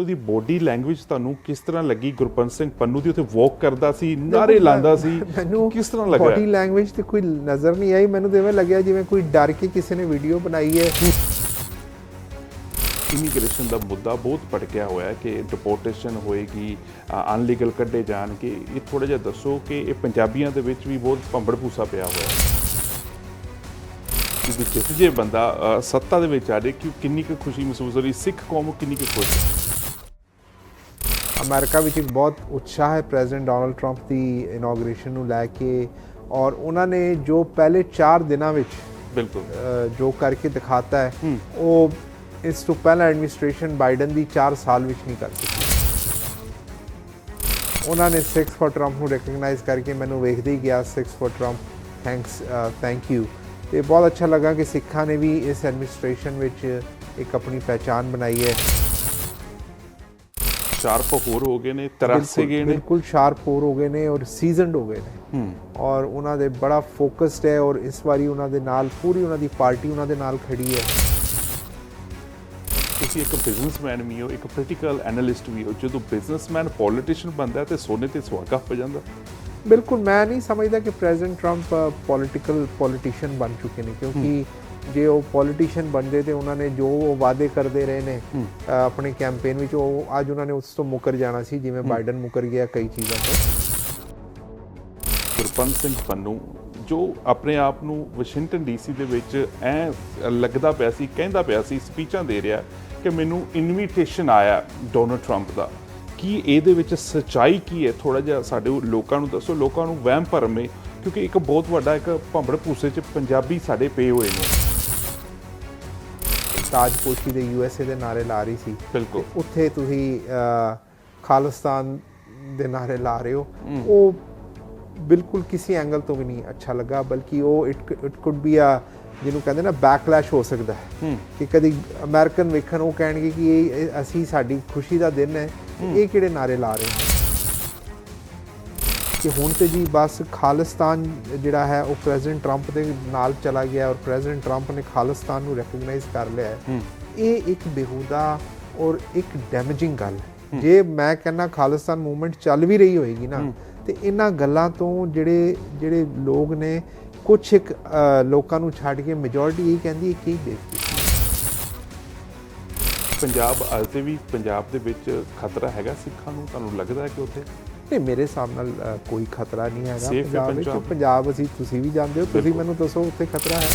ਉਹਦੀ body language ਤੁਹਾਨੂੰ ਕਿਸ ਤਰ੍ਹਾਂ ਲੱਗੀ? ਗੁਰਪੰਤ ਸਿੰਘ ਪੰਨੂ ਦੀ ਉੱਥੇ ਵਾਕ ਕਰਦਾ ਸੀ ਨਾਰੇ ਲਾਉਂਦਾ ਸੀ। ਮੈਨੂੰ ਕਿਸ ਤਰ੍ਹਾਂ ਲੱਗਾ ਬੋਡੀ ਲੈਂਗੁਏਜ ਤੇ ਕੋਈ ਨਜ਼ਰ ਨਹੀਂ ਆਈ। ਮੈਨੂੰ ਇਵੇਂ ਲੱਗਿਆ ਜਿਵੇਂ ਕੋਈ ਡਰ ਕੇ ਕਿਸੇ ਨੇ ਵੀਡੀਓ ਬਣਾਈ ਹੈ। ਇਮੀਗ੍ਰੇਸ਼ਨ ਦਾ ਮੁੱਦਾ ਬਹੁਤ ਭਟਕਿਆ ਹੋਇਆ ਹੈ ਕਿ ਡਿਪੋਰਟੇਸ਼ਨ ਹੋਏਗੀ ਅਨਲੀਗਲ ਕੱਢੇ ਜਾਣਗੇ। ਇਹ ਥੋੜਾ ਜਿਹਾ ਦੱਸੋ ਕਿ ਇਹ ਪੰਜਾਬੀਆਂ ਦੇ ਵਿੱਚ ਵੀ ਬਹੁਤ ਭੰਬੜ ਭੂਸਾ ਪਿਆ ਹੋਇਆ ਹੈ। ਕਿ ਜੇ ਬੰਦਾ ਸੱਤਾ ਦੇ ਵਿੱਚ ਆ ਜਾਏ ਕਿ ਕਿੰਨੀ ਕੁ ਖੁਸ਼ੀ ਮਹਿਸੂਸ ਹੋ ਰਹੀ? ਸਿੱਖ ਕੌਮ ਕਿੰਨੀ ਕੁ ਖੁਸ਼ ਹੈ? ਅਮਰੀਕਾ ਵਿੱਚ ਇੱਕ ਬਹੁਤ ਉਤਸ਼ਾਹ ਹੈ ਪ੍ਰੈਜ਼ੀਡੈਂਟ ਡੋਨਲਡ ਟਰੰਪ ਦੀ ਇਨੋਗ੍ਰੇਸ਼ਨ ਨੂੰ ਲੈ ਕੇ ਔਰ ਉਹਨਾਂ ਨੇ ਜੋ ਪਹਿਲੇ 4 ਦਿਨਾਂ ਵਿੱਚ ਬਿਲਕੁਲ। ਜੋ ਕਰਕੇ ਦਿਖਾਤਾ ਹੈ। ਉਹ ਇਸ ਤੋਂ ਪਹਿਲਾਂ ਐਡਮਿਨਿਸਟ੍ਰੇਸ਼ਨ ਬਾਈਡਨ ਦੀ 4 ਸਾਲ ਵਿੱਚ ਨਹੀਂ ਕਰ ਸਕੀ। ਉਹਨਾਂ ਨੇ 6 ਫॉर ਟਰੰਪ ਨੂੰ ਰੈਕਗਨਾਈਜ਼ ਕਰਕੇ ਮੈਨੂੰ ਵੇਖਦੇ ਹੀ ਗਿਆ 6 for Trump thanks thank you ਤੇ ਬਹੁਤ ਅੱਛਾ ਲੱਗਾ ਕਿ ਸਿੱਖਾਂ ਨੇ ਵੀ ਇਸ ਐਡਮਿਨਿਸਟ੍ਰੇਸ਼ਨ ਵਿੱਚ ਇੱਕ ਆਪਣੀ ਪਹਿਚਾਨ ਬਣਾਈ ਹੈ। ਸ਼ਾਰਪ ਹੋਰ ਹੋ ਗਏ ਨੇ ਤਰਸੇ ਗਏ ਨੇ ਬਿਲਕੁਲ ਸ਼ਾਰਪ ਹੋਰ ਹੋ ਗਏ ਨੇ ਔਰ ਸੀਜ਼ਨਡ ਹੋ ਗਏ ਨੇ ਔਰ ਉਹਨਾਂ ਦੇ ਬੜਾ ਫੋਕਸਡ ਹੈ ਔਰ ਇਸ ਵਾਰੀ ਉਹਨਾਂ ਦੇ ਨਾਲ ਪੂਰੀ ਉਹਨਾਂ ਦੀ ਪਾਰਟੀ ਉਹਨਾਂ ਦੇ ਨਾਲ ਖੜੀ ਹੈ ਤੁਸੀਂ ਇੱਕ ਬਿਜ਼ਨਸਮੈਨ ਵੀ ਹੋ ਇੱਕ ਪੋਲੀਟੀਕਲ ਐਨਾਲਿਸਟ ਵੀ ਹੋ ਜਦੋਂ ਬਿਜ਼ਨਸਮੈਨ ਪੋਲੀਟੀਸ਼ੀਅਨ ਬਣਦਾ ਹੈ ਤੇ ਸੋਨੇ ਤੇ ਸੁਹਾਗਾ ਹੋ ਜਾਂਦਾ ਬਿਲਕੁਲ ਮੈਂ ਨਹੀਂ ਸਮਝਦਾ ਕਿ ਪ੍ਰੈਜ਼ੀਡੈਂਟ ਟਰੰਪ ਪੋਲਿਟੀਕਲ ਪੋਲੀਟੀਸ਼ੀਅਨ ਬਣ ਚੁੱਕੇ ਨੇ ਕਿਉਂਕਿ ਜੇ ਉਹ ਪੋਲੀਟੀਸ਼ੀਅਨ ਬਣਦੇ ਤੇ ਉਹਨਾਂ ਨੇ ਜੋ ਉਹ ਵਾਅਦੇ ਕਰਦੇ ਰਹੇ ਨੇ ਆਪਣੇ ਕੈਂਪੇਨ ਵਿੱਚ ਉਹ ਅੱਜ ਉਹਨਾਂ ਨੇ ਉਸ ਤੋਂ ਮੁਕਰ ਜਾਣਾ ਸੀ ਜਿਵੇਂ ਬਾਈਡਨ ਮੁਕਰ ਗਿਆ ਕਈ ਚੀਜ਼ਾਂ ਤੋਂ। ਗੁਰਪੰਤ ਸਿੰਘ ਪੰਨੂ ਜੋ ਆਪਣੇ ਆਪ ਨੂੰ ਵਾਸ਼ਿੰਗਟਨ ਡੀਸੀ ਦੇ ਵਿੱਚ ਐ ਲੱਗਦਾ ਪਿਆ ਸੀ ਕਹਿੰਦਾ ਪਿਆ ਸੀ ਸਪੀਚਾਂ ਦੇ ਰਿਹਾ ਕਿ ਮੈਨੂੰ ਇਨਵੀਟੇਸ਼ਨ ਆਇਆ ਡੋਨਲਡ ਟਰੰਪ ਦਾ। ਕੀ ਇਹਦੇ ਵਿੱਚ ਸਚਾਈ ਕੀ ਹੈ? ਥੋੜਾ ਜਿਹਾ ਸਾਡੇ ਲੋਕਾਂ ਨੂੰ ਦੱਸੋ ਲੋਕਾਂ ਨੂੰ ਵਹਿਮ ਭਰਮ ਹੈ ਕਿਉਂਕਿ ਇੱਕ ਬਹੁਤ ਵੱਡਾ ਇੱਕ ਭੰਬੜ ਭੂਸੇ 'ਚ ਪੰਜਾਬੀ ਸਾਡੇ ਪਏ ਹੋਏ ਨੇ। ਤਾਜਪੋਸ਼ੀ ਦੇ ਯੂਐਸਏ ਦੇ ਨਾਰੇ ਲਾ ਰਹੀ ਸੀ। ਬਿਲਕੁਲ। ਉੱਥੇ ਤੁਸੀਂ ਖਾਲਿਸਤਾਨ ਦੇ ਨਾਰੇ ਲਾ ਰਹੇ ਹੋ। ਉਹ ਬਿਲਕੁਲ ਕਿਸੇ ਐਂਗਲ ਤੋਂ ਵੀ ਨਹੀਂ ਅੱਛਾ ਲੱਗਾ ਬਲਕਿ ਉਹ ਇਟ ਇਟ ਕੁਡ ਬੀ ਆ ਜਿਹਨੂੰ ਕਹਿੰਦੇ ਨਾ ਬੈਕਲੈਸ਼ ਹੋ ਸਕਦਾ ਹੈ। ਕਿ ਕਦੀ ਅਮਰੀਕਨ ਵੇਖਣ ਉਹ ਕਹਿਣਗੇ ਕਿ ਇਹ ਇਹ ਅਸੀਂ ਸਾਡੀ ਖੁਸ਼ੀ ਦਾ ਦਿਨ ਹੈ ਇਹ ਕਿਹੜੇ ਨਾਰੇ ਲਾ ਰਹੇ ਨੇ ਕਿ ਹੁਣ ਤੇ ਜੀ ਬਸ ਖਾਲਿਸਤਾਨ ਜਿਹੜਾ ਹੈ ਉਹ ਪ੍ਰੈਜ਼ੀਡੈਂਟ ਟਰੰਪ ਦੇ ਨਾਲ ਚਲਾ ਗਿਆ ਔਰ ਪ੍ਰੈਜ਼ੀਡੈਂਟ ਟਰੰਪ ਨੇ ਖਾਲਿਸਤਾਨ ਨੂੰ ਰੈਕਗਨਾਈਜ਼ ਕਰ ਲਿਆ ਹੈ। ਇਹ ਇੱਕ ਬੇਹੂਦਾ ਔਰ ਇੱਕ ਡੈਮੇਜਿੰਗ ਗੱਲ ਹੈ। ਜੇ ਮੈਂ ਕਹਿੰਨਾ ਖਾਲਿਸਤਾਨ ਮੂਵਮੈਂਟ ਚੱਲ ਵੀ ਰਹੀ ਹੋਏਗੀ ਨਾ ਤੇ ਇਹਨਾਂ ਗੱਲਾਂ ਤੋਂ ਜਿਹੜੇ ਜਿਹੜੇ ਲੋਕ ਨੇ ਕੁਝ ਇੱਕ ਲੋਕਾਂ ਨੂੰ ਛੱਡ ਕੇ ਮੈਜੋਰਿਟੀ ਇਹ ਕਹਿੰਦੀ ਹੈ ਕਿ ਇਹ ਬੇਇੱਜ਼ਤੀ ਪੰਜਾਬ ਅੱਜ ਦੇ ਵੀ ਪੰਜਾਬ ਦੇ ਵਿੱਚ ਖਤਰਾ ਹੈਗਾ ਸਿੱਖਾਂ ਨੂੰ ਤੁਹਾਨੂੰ ਲੱਗਦਾ ਹੈ ਕਿ ਉੱਥੇ? ਨਹੀਂ ਮੇਰੇ ਹਿਸਾਬ ਨਾਲ ਅ, ਕੋਈ ਖਤਰਾ ਨਹੀਂ ਹੈਗਾ Safe ਹੈ ਪੰਜਾਬ ਵਿੱਚ। ਪੰਜਾਬ? ਪੰਜਾਬ ਅਸੀਂ ਤੁਸੀਂ ਵੀ ਜਾਣਦੇ ਹੋ ਤੁਸੀਂ ਬਿਲਕੁਲ। ਮੈਨੂੰ ਦੱਸੋ ਉੱਥੇ ਖਤਰਾ ਹੈ।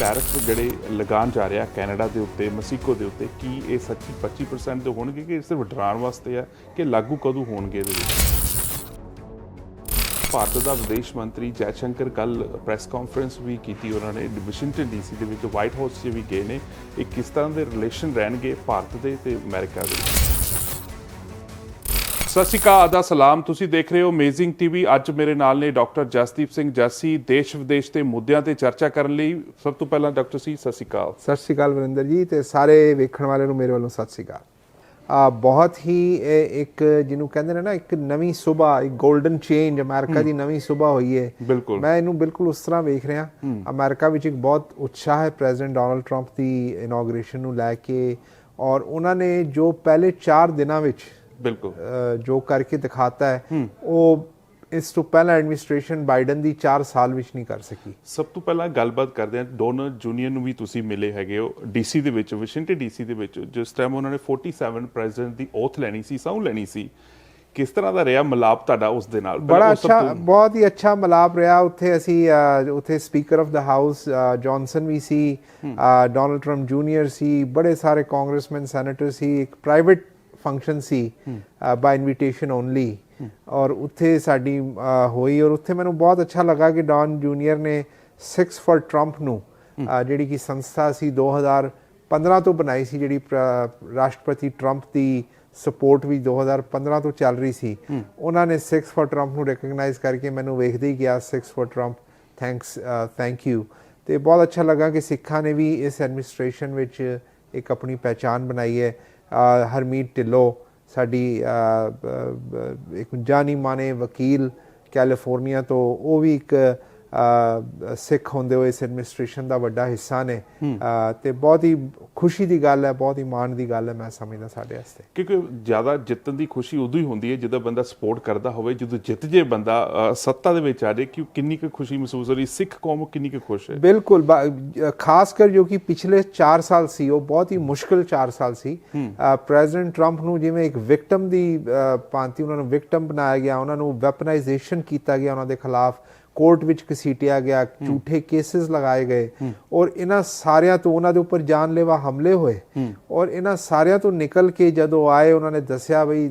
ਟੈਰਿਫ ਜਿਹੜੇ ਲਗਾਉਣ ਜਾ ਰਿਹਾ ਕੈਨੇਡਾ ਦੇ ਉੱਤੇ ਮੈਕਸੀਕੋ ਦੇ ਉੱਤੇ ਕੀ ਇਹ ਸੱਚੀ 25% ਦੇ ਹੋਣਗੇ ਕਿ ਇਹ ਸਿਰਫ ਡਰਾਉਣ ਵਾਸਤੇ ਆ ਕਿ ਲਾਗੂ ਕਦੋਂ ਹੋਣਗੇ ਇਹਦੇ ਵਿੱਚ? ਭਾਰਤ ਦਾ ਵਿਦੇਸ਼ ਮੰਤਰੀ ਜੈਸ਼ੰਕਰ ਕੱਲ ਪ੍ਰੈਸ ਕਾਨਫਰੰਸ ਵੀ ਕੀਤੀ ਉਹਨਾਂ ਨੇ। ਵਾਸ਼ਿੰਗਟਨ ਡੀਸੀ ਦੇ ਵਿੱਚ ਵਾਈਟ ਹਾਊਸ 'ਚ ਵੀ ਗਏ ਨੇ। ਇਹ ਕਿਸ ਤਰ੍ਹਾਂ ਦੇ ਰਿਲੇਸ਼ਨ ਰਹਿਣਗੇ ਭਾਰਤ ਦੇ ਤੇ ਅਮਰੀਕਾ ਦੇ ਸਤਿ ਸ਼੍ਰੀ ਅਕਾਲ ਦਾ ਸਲਾਮ। ਤੁਸੀਂ ਦੇਖ ਰਹੇ ਹੋ ਅਮੇਜ਼ਿੰਗ ਟੀਵੀ ਅੱਜ ਮੇਰੇ ਨਾਲ ਨੇ ਡਾਕਟਰ ਜਸਦੀਪ ਸਿੰਘ ਜੱਸੀ ਦੇਸ਼ ਵਿਦੇਸ਼ ਦੇ ਮੁੱਦਿਆਂ ਤੇ ਚਰਚਾ ਕਰਨ ਲਈ। ਸਭ ਤੋਂ ਪਹਿਲਾਂ ਡਾਕਟਰ ਸੀ ਸਤਿ ਸ਼੍ਰੀ ਅਕਾਲ। ਸਤਿ ਸ਼੍ਰੀ ਅਕਾਲ ਵਰਿੰਦਰ ਜੀ ਤੇ ਸਾਰੇ ਵੇਖਣ ਵਾਲਿਆਂ ਨੂੰ ਮੇਰੇ ਵੱਲੋਂ ਸਤਿ ਸ਼੍ਰੀ ਅਕਾਲ। ਆ ਬਹੁਤ ਹੀ ਇੱਕ ਜਿਹਨੂੰ ਕਹਿੰਦੇ ਨੇ ਨਾ ਇੱਕ ਨਵੀਂ ਸਵੇਰ ਇੱਕ 골ਡਨ ਚੇਂਜ ਅਮਰੀਕਾ ਦੀ ਨਵੀਂ ਸਵੇਰ ਹੋਈ ਹੈ ਮੈਂ ਇਹਨੂੰ ਬਿਲਕੁਲ ਉਸ ਤਰ੍ਹਾਂ ਵੇਖ ਰਿਹਾ। ਅਮਰੀਕਾ ਵਿੱਚ ਇੱਕ ਬਹੁਤ ਉਤਸ਼ਾਹ ਹੈ ਪ੍ਰੈਜ਼ੀਡੈਂਟ ਡੋਨਲਡ ਟਰੰਪ ਦੀ ਇਨੋਗ੍ਰੇਸ਼ਨ ਨੂੰ ਲੈ ਕੇ। ਔਰ ਉਹਨਾਂ ਨੇ ਜੋ ਪਹਿਲੇ 4 ਦਿਨਾਂ ਵਿੱਚ ਬਿਲਕੁਲ। ਜੋ ਕਰਕੇ ਦਿਖਾਤਾ ਹੈ ਉਹ ਇਸ ਤੋਂ ਪਹਿਲਾਂ ਐਡਮਿਨਿਸਟ੍ਰੇਸ਼ਨ ਬਾਈਡਨ ਦੀ 4 ਸਾਲ ਵਿੱਚ ਨਹੀਂ ਕਰ ਸਕੀ। ਸਭ ਤੋਂ ਪਹਿਲਾਂ ਗੱਲਬਾਤ ਕਰਦੇ ਹਾਂ ਡੋਨਰ ਜੂਨੀਅਰ ਨੂੰ ਵੀ ਤੁਸੀਂ ਮਿਲੇ ਹੈਗੇ ਹੋ ਡੀਸੀ ਦੇ ਵਿੱਚ ਵਾਸ਼ਿੰਗਟਨ ਡੀਸੀ ਦੇ ਵਿੱਚ ਜਿਸ ਟਾਈਮ ਉਹਨਾਂ ਨੇ 47 ਪ੍ਰੈਜ਼ੀਡੈਂਟ ਦੀ ਓਥ ਲੈਣੀ ਸੀ ਸਹੁੰ ਲੈਣੀ ਸੀ। ਕਿਸ ਤਰ੍ਹਾਂ ਦਾ ਰਿਹਾ ਮਲਾਪ ਤੁਹਾਡਾ ਉਸ ਦੇ ਨਾਲ? ਬੜਾ ਅੱਛਾ ਬਹੁਤ ਹੀ ਅੱਛਾ ਮਲਾਪ ਰਿਹਾ। ਉੱਥੇ ਅਸੀਂ ਉੱਥੇ speaker of the house Johnson ਵੀ ਸੀ ਡੋਨਲਡ ਟਰੰਪ ਜੂਨੀਅਰ ਸੀ ਬੜੇ ਸਾਰੇ ਕਾਂਗਰਸਮੈਨ ਸੈਨੇਟਰ ਸੀ ਇੱਕ ਪ੍ਰਾਈਵੇਟ ਫੰਕਸ਼ਨ ਸੀ ਬਾਈ ਇਨਵੀਟੇਸ਼ਨ ਓਨਲੀ ਔਰ ਉੱਥੇ ਸਾਡੀ ਹੋਈ ਔਰ ਉੱਥੇ ਮੈਨੂੰ ਬਹੁਤ ਅੱਛਾ ਲੱਗਾ ਕਿ ਡਾਨ ਜੂਨੀਅਰ ਨੇ ਸਿਕਸ ਫਾਰ ਟਰੰਪ ਨੂੰ ਜਿਹੜੀ ਕਿ ਸੰਸਥਾ ਸੀ 2015 ਤੋਂ ਬਣਾਈ ਸੀ, ਜਿਹੜੀ ਰਾਸ਼ਟਰਪਤੀ ਟਰੰਪ ਦੀ ਸਪੋਰਟ ਵੀ 2015 ਤੋਂ ਚੱਲ ਰਹੀ ਸੀ। ਉਹਨਾਂ ਨੇ ਸਿਕਸ ਫਾਰ ਟਰੰਪ ਨੂੰ ਰეკਗਨਾਈਜ਼ ਕਰਕੇ ਮੈਨੂੰ ਵੇਖਦੇ ਹੀ ਗਿਆ six for Trump thanks thank you ਤੇ ਬਹੁਤ ਅੱਛਾ ਲੱਗਾ ਕਿ ਸਿੱਖਾਂ ਨੇ ਵੀ ਇਸ ਐਡਮਿਨਿਸਟ੍ਰੇਸ਼ਨ ਵਿੱਚ ਇੱਕ ਆਪਣੀ ਪਛਾਣ ਬਣਾਈ ਹੈ। ਹਰਮੀਤ ਢਿੱਲੋਂ ਸਾਡੀ ਇੱਕ ਜਾਨੀ ਮਾਨੇ ਵਕੀਲ ਕੈਲੀਫੋਰਨੀਆ ਤੋਂ ਉਹ ਵੀ ਇੱਕ ਸਿੱਖ ਹੁੰਦੇ ਹੋਏ ਇਸ ਐਡਮਿਨਿਸਟ੍ਰੇਸ਼ਨ ਦਾ ਵੱਡਾ ਹਿੱਸਾ ਨੇ। ਤੇ ਬਹੁਤ ਹੀ ਖੁਸ਼ੀ ਦੀ ਗੱਲ ਹੈ ਬਹੁਤ ਹੀ ਮਾਣ ਦੀ ਗੱਲ ਹੈ ਮੈਂ ਸਮਝਦਾ ਸਾਡੇ ਵਾਸਤੇ। ਕਿਉਂਕਿ ਜ਼ਿਆਦਾ ਜਿੱਤਣ ਦੀ ਖੁਸ਼ੀ ਉਦੋਂ ਹੀ ਹੁੰਦੀ ਹੈ ਜਦੋਂ ਬੰਦਾ ਸਪੋਰਟ ਕਰਦਾ ਹੋਵੇ ਜਦੋਂ ਜਿੱਤ ਜੇ ਬੰਦਾ ਸੱਤਾ ਦੇ ਵਿੱਚ ਆ ਜਾਏ ਕਿ ਕਿੰਨੀ ਕੁ ਖੁਸ਼ੀ ਮਹਿਸੂਸ ਹੋ ਰਹੀ ਸਿੱਖ ਕੌਮ ਕਿੰਨੀ ਕੁ ਖੁਸ਼ ਹੈ। ਬਿਲਕੁਲ ਖਾਸ ਕਰ ਜੋ ਕਿ ਪਿਛਲੇ 4 ਸਾਲ ਸੀ ਉਹ ਬਹੁਤ ਹੀ ਮੁਸ਼ਕਲ 4 ਸਾਲ ਸੀ। ਪ੍ਰੈਜ਼ੀਡੈਂਟ ਟਰੰਪ ਨੂੰ ਜਿਵੇਂ ਇੱਕ ਵਿਕਟਮ ਦੀ ਭਾਂਤੀ ਉਹਨਾਂ ਨੂੰ ਵਿਕਟਮ ਬਣਾਇਆ ਗਿਆ ਉਹਨਾਂ ਨੂੰ ਵੈਪਨਾਈਜੇਸ਼ਨ ਕੀਤਾ ਗਿਆ ਉਹਨਾਂ ਦੇ ਖਿਲਾਫ ਕੋਰਟ ਵਿੱਚ ਘਸੀਟਿਆ ਗਿਆ, ਝੂਠੇ ਕੇसेस ਲਗਾਏ ਗਏ ਔਰ ਇਹਨਾਂ ਸਾਰਿਆਂ ਤੋਂ ਉਹਨਾਂ ਦੇ ਉੱਪਰ ਜਾਨਲੇਵਾ ਹਮਲੇ ਹੋਏ ਔਰ ਇਹਨਾਂ ਸਾਰਿਆਂ ਤੋਂ ਨਿਕਲ ਕੇ ਜਦੋਂ ਆਏ, ਉਹਨਾਂ ਨੇ ਦੱਸਿਆ ਬਈ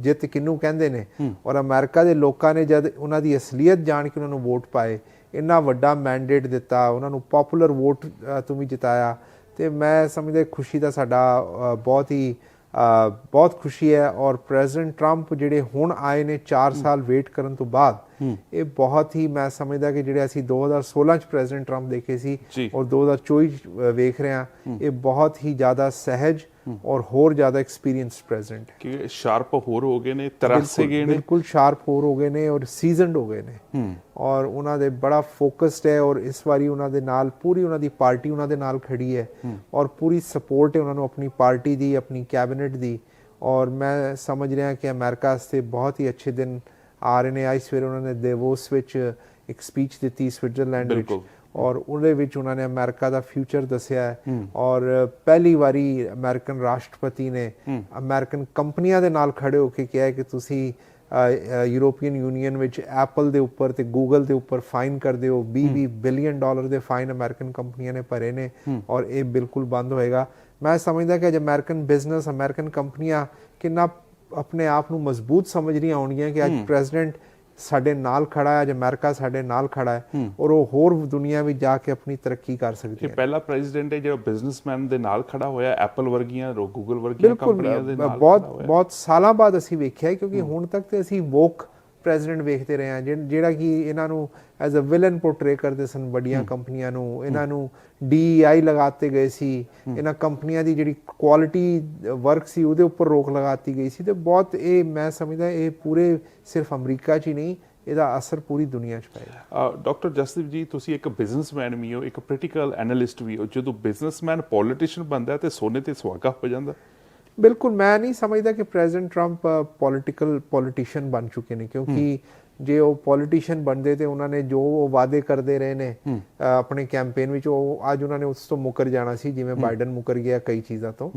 ਜਿੱਤ ਕਿਹਨੂੰ ਕਹਿੰਦੇ ਨੇ ਔਰ ਅਮਰੀਕਾ ਦੇ ਲੋਕਾਂ ਨੇ ਜਦ ਉਹਨਾਂ ਦੀ ਅਸਲੀਅਤ ਜਾਣ ਕੇ ਉਹਨਾਂ ਨੂੰ ਵੋਟ ਪਾਏ, ਇੰਨਾ ਵੱਡਾ ਮੈਂਡੇਟ ਦਿੱਤਾ, ਉਹਨਾਂ ਨੂੰ ਪਪੂਲਰ ਵੋਟ ਤੋਂ ਵੀ ਜਿਤਾਇਆ ਤੇ ਮੈਂ ਸਮਝਦਾ ਖੁਸ਼ੀ ਦਾ ਸਾਡਾ ਬਹੁਤ ਹੀ ਬਹੁਤ ਖੁਸ਼ੀ ਹੈ ਔਰ ਪ੍ਰੈਜ਼ੀਡੈਂਟ ਟਰੰਪ ਜਿਹੜੇ ਹੁਣ ਆਏ ਨੇ 4 ਸਾਲ ਵੇਟ ਕਰਨ ਤੋਂ ਬਾਅਦ ਇਹ ਬਹੁਤ ਹੀ ਮੈਂ ਸਮਝਦਾ ਕਿ ਜਿਹੜੇ ਅਸੀਂ 2016 ਚ ਪ੍ਰੈਜ਼ੀਡੈਂਟ ਟਰੰਪ ਦੇਖੇ ਸੀ। ਔਰ 2024 ਚ, ਅ, ਵੇਖ ਰਹੇ ਹਾਂ। ਇਹ ਬਹੁਤ ਹੀ ਜ਼ਿਆਦਾ ਸਹਿਜ ਔਰ ਹੋਰ ਜ਼ਿਆਦਾ ਐਕਸਪੀਰੀਅੰਸ ਪ੍ਰੈਜ਼ੀਡੈਂਟ ਹੈ। ਕਿ ਸ਼ਾਰਪ ਹੋਰ ਹੋ ਗਏ ਨੇ ਤਰਾਸੇ ਗਏ ਨੇ। ਬਿਲਕੁਲ ਸ਼ਾਰਪ ਹੋਰ ਹੋ ਗਏ ਨੇ ਔਰ ਸੀਜ਼ਨਡ ਹੋ ਗਏ ਨੇ। ਔਰ ਉਹਨਾਂ ਦੇ ਬੜਾ ਫੋਕਸਡ ਹੈ ਔਰ ਇਸ ਵਾਰੀ ਉਹਨਾਂ ਦੇ ਨਾਲ ਪੂਰੀ ਉਹਨਾਂ ਦੀ ਪਾਰਟੀ ਉਹਨਾਂ ਦੇ ਨਾਲ ਖੜੀ ਹੈ। ਔਰ ਪੂਰੀ ਸਪੋਰਟ ਹੈ ਉਹਨਾਂ ਨੂੰ ਆਪਣੀ ਪਾਰਟੀ ਦੀ ਆਪਣੀ ਕੈਬਨਿਟ ਦੀ। ਔਰ ਮੈਂ ਸਮਝ ਰਿਹਾ ਕਿ ਅਮਰੀਕਾ ਵਾਸਤੇ ਬਹੁਤ ਹੀ ਅੱਛੇ ਦਿਨ ਆ ਰਹੇ ਨੇ। ਆਈ ਸਵੇਰੇ ਉਹਨਾਂ ਨੇ ਦੇਵੋਸ ਵਿੱਚ ਇੱਕ ਸਪੀਚ ਦਿੱਤੀ ਸਵਿਟਜ਼ਰਲੈਂਡ ਵਿੱਚ। ਔਰ ਉਹਦੇ ਵਿੱਚ ਉਹਨਾਂ ਨੇ ਅਮਰੀਕਾ ਦਾ ਫਿਊਚਰ ਦੱਸਿਆ ਹੈ। ਔਰ ਪਹਿਲੀ ਵਾਰੀ ਅਮਰੀਕਨ ਰਾਸ਼ਟਰਪਤੀ ਨੇ ਅਮਰੀਕਨ ਕੰਪਨੀਆਂ ਦੇ ਨਾਲ ਖੜੇ ਹੋ ਕੇ ਕਿਹਾ ਹੈ ਕਿ ਤੁਸੀਂ ਯੂਰੋਪੀਅਨ ਯੂਨੀਅਨ ਵਿੱਚ ਐਪਲ ਦੇ ਉੱਪਰ ਤੇ ਗੂਗਲ ਦੇ ਉੱਪਰ ਫਾਈਨ ਕਰਦੇ ਹੋ। 20 ਬਿਲੀਅਨ ਡਾਲਰ ਦੇ ਫਾਈਨ ਅਮਰੀਕਨ ਕੰਪਨੀਆਂ ਨੇ ਭਰੇ ਨੇ ਔਰ ਇਹ ਬਿਲਕੁਲ ਬੰਦ ਹੋਏਗਾ। ਮੈਂ ਸਮਝਦਾ ਕਿ ਅੱਜ ਅਮਰੀਕਨ ਬਿਜ਼ਨਸ ਅਮਰੀਕਨ ਕੰਪਨੀਆਂ ਕਿੰਨਾ ਆਪਣੇ ਆਪ ਨੂੰ ਮਜ਼ਬੂਤ ਸਮਝ ਰਹੀਆਂ ਹੋਣਗੀਆਂ ਕਿ ਅੱਜ ਪ੍ਰੈਜ਼ੀਡੈਂਟ ਸਾਡੇ ਨਾਲ ਖੜਾ ਹੈ ਅੱਜ ਅਮਰੀਕਾ ਸਾਡੇ ਨਾਲ ਖੜਾ ਹੈ ਔਰ ਉਹ ਹੋਰ ਦੁਨੀਆ ਵਿੱਚ ਜਾ ਕੇ ਆਪਣੀ ਤਰੱਕੀ ਕਰ ਸਕਦੀ ਇਹ ਹੈ। ਪਹਿਲਾ ਪ੍ਰੈਜ਼ੀਡੈਂਟ ਹੈ ਜਿਹੜਾ ਬਿਜ਼ਨਸਮੈਨ ਦੇ ਨਾਲ ਖੜਾ ਹੋਇਆ ਐਪਲ ਵਰਗੀਆਂ ਰੋ ਗੂਗਲ ਵਰਗੀਆਂ ਕੰਪਨੀਆਂ ਦੇ ਨਾਲ ਬਹੁਤ। ਬਹੁਤ ਸਾਲਾਂ ਬਾਅਦ ਅਸੀਂ ਵੇਖਿਆ ਕਿਉਂਕਿ ਹੁਣ ਤੱਕ ਤੇ ਅਸੀਂ ਵੋਕ ਪ੍ਰੈਜ਼ੀਡੈਂਟ ਵੇਖਦੇ ਰਹੇ ਜਿਹ- ਜਿਹੜਾ ਕਿ ਇਹਨਾਂ ਨੂੰ ਐਜ਼ ਅ ਵਿਲਨ ਪੋਰਟਰੇ ਕਰਦੇ ਸਨ ਵੱਡੀਆਂ ਕੰਪਨੀਆਂ ਨੂੰ। ਇਹਨਾਂ ਨੂੰ ਡੀਈਆਈ ਲਗਾਤੇ ਗਏ ਸੀ। ਇਹਨਾਂ ਕੰਪਨੀਆਂ ਦੀ ਜਿਹੜੀ ਕੁਆਲਿਟੀ ਵਰਕ ਸੀ ਉਹਦੇ ਉੱਪਰ ਰੋਕ ਲਗਾਤੀ ਗਈ ਸੀ ਤੇ ਬਹੁਤ ਇਹ ਮੈਂ ਸਮਝਦਾ ਇਹ ਪੂਰੇ ਸਿਰਫ ਅਮਰੀਕਾ 'ਚ ਹੀ ਨਹੀਂ ਇਹਦਾ ਅਸਰ ਪੂਰੀ ਦੁਨੀਆ 'ਚ ਪਏਗਾ ਡਾਕਟਰ ਜਸਦੀਪ ਜੀ ਤੁਸੀਂ ਇੱਕ ਬਿਜ਼ਨਸਮੈਨ ਵੀ ਹੋ ਇੱਕ ਪੋਲੀਟੀਕਲ ਐਨਾਲਿਸਟ ਵੀ ਹੋ। ਜਦੋਂ ਬਿਜ਼ਨਸਮੈਨ ਪੋਲੀਟੀਸ਼ੀਅਨ ਬਣਦਾ ਤੇ ਸੋਨੇ ਤੇ ਸੁਹਾਗਾ ਹੋ ਜਾਂਦਾ। ਬਿਲਕੁਲ ਮੈਂ ਨਹੀਂ ਸਮਝਦਾ ਕਿ ਪ੍ਰੈਜ਼ੀਡੈਂਟ ਟਰੰਪ ਪੋਲਿਟੀਕਲ ਪੋਲੀਟੀਸ਼ੀਅਨ ਬਣ ਚੁੱਕੇ ਨੇ ਕਿਉਂਕਿ ਜੇ ਉਹ ਪੋਲੀਟੀਸ਼ੀਅਨ ਬਣਦੇ ਤੇ ਉਹਨਾਂ ਨੇ ਜੋ ਉਹ ਵਾਅਦੇ ਕਰਦੇ ਰਹੇ ਨੇ ਆਪਣੇ ਕੈਂਪੇਨ ਵਿੱਚ ਉਹ ਅੱਜ ਉਹਨਾਂ ਨੇ ਉਸ ਤੋਂ ਮੁਕਰ ਜਾਣਾ ਸੀ ਜਿਵੇਂ ਬਾਈਡਨ ਮੁਕਰ ਗਿਆ ਕਈ ਚੀਜ਼ਾਂ ਤੋਂ।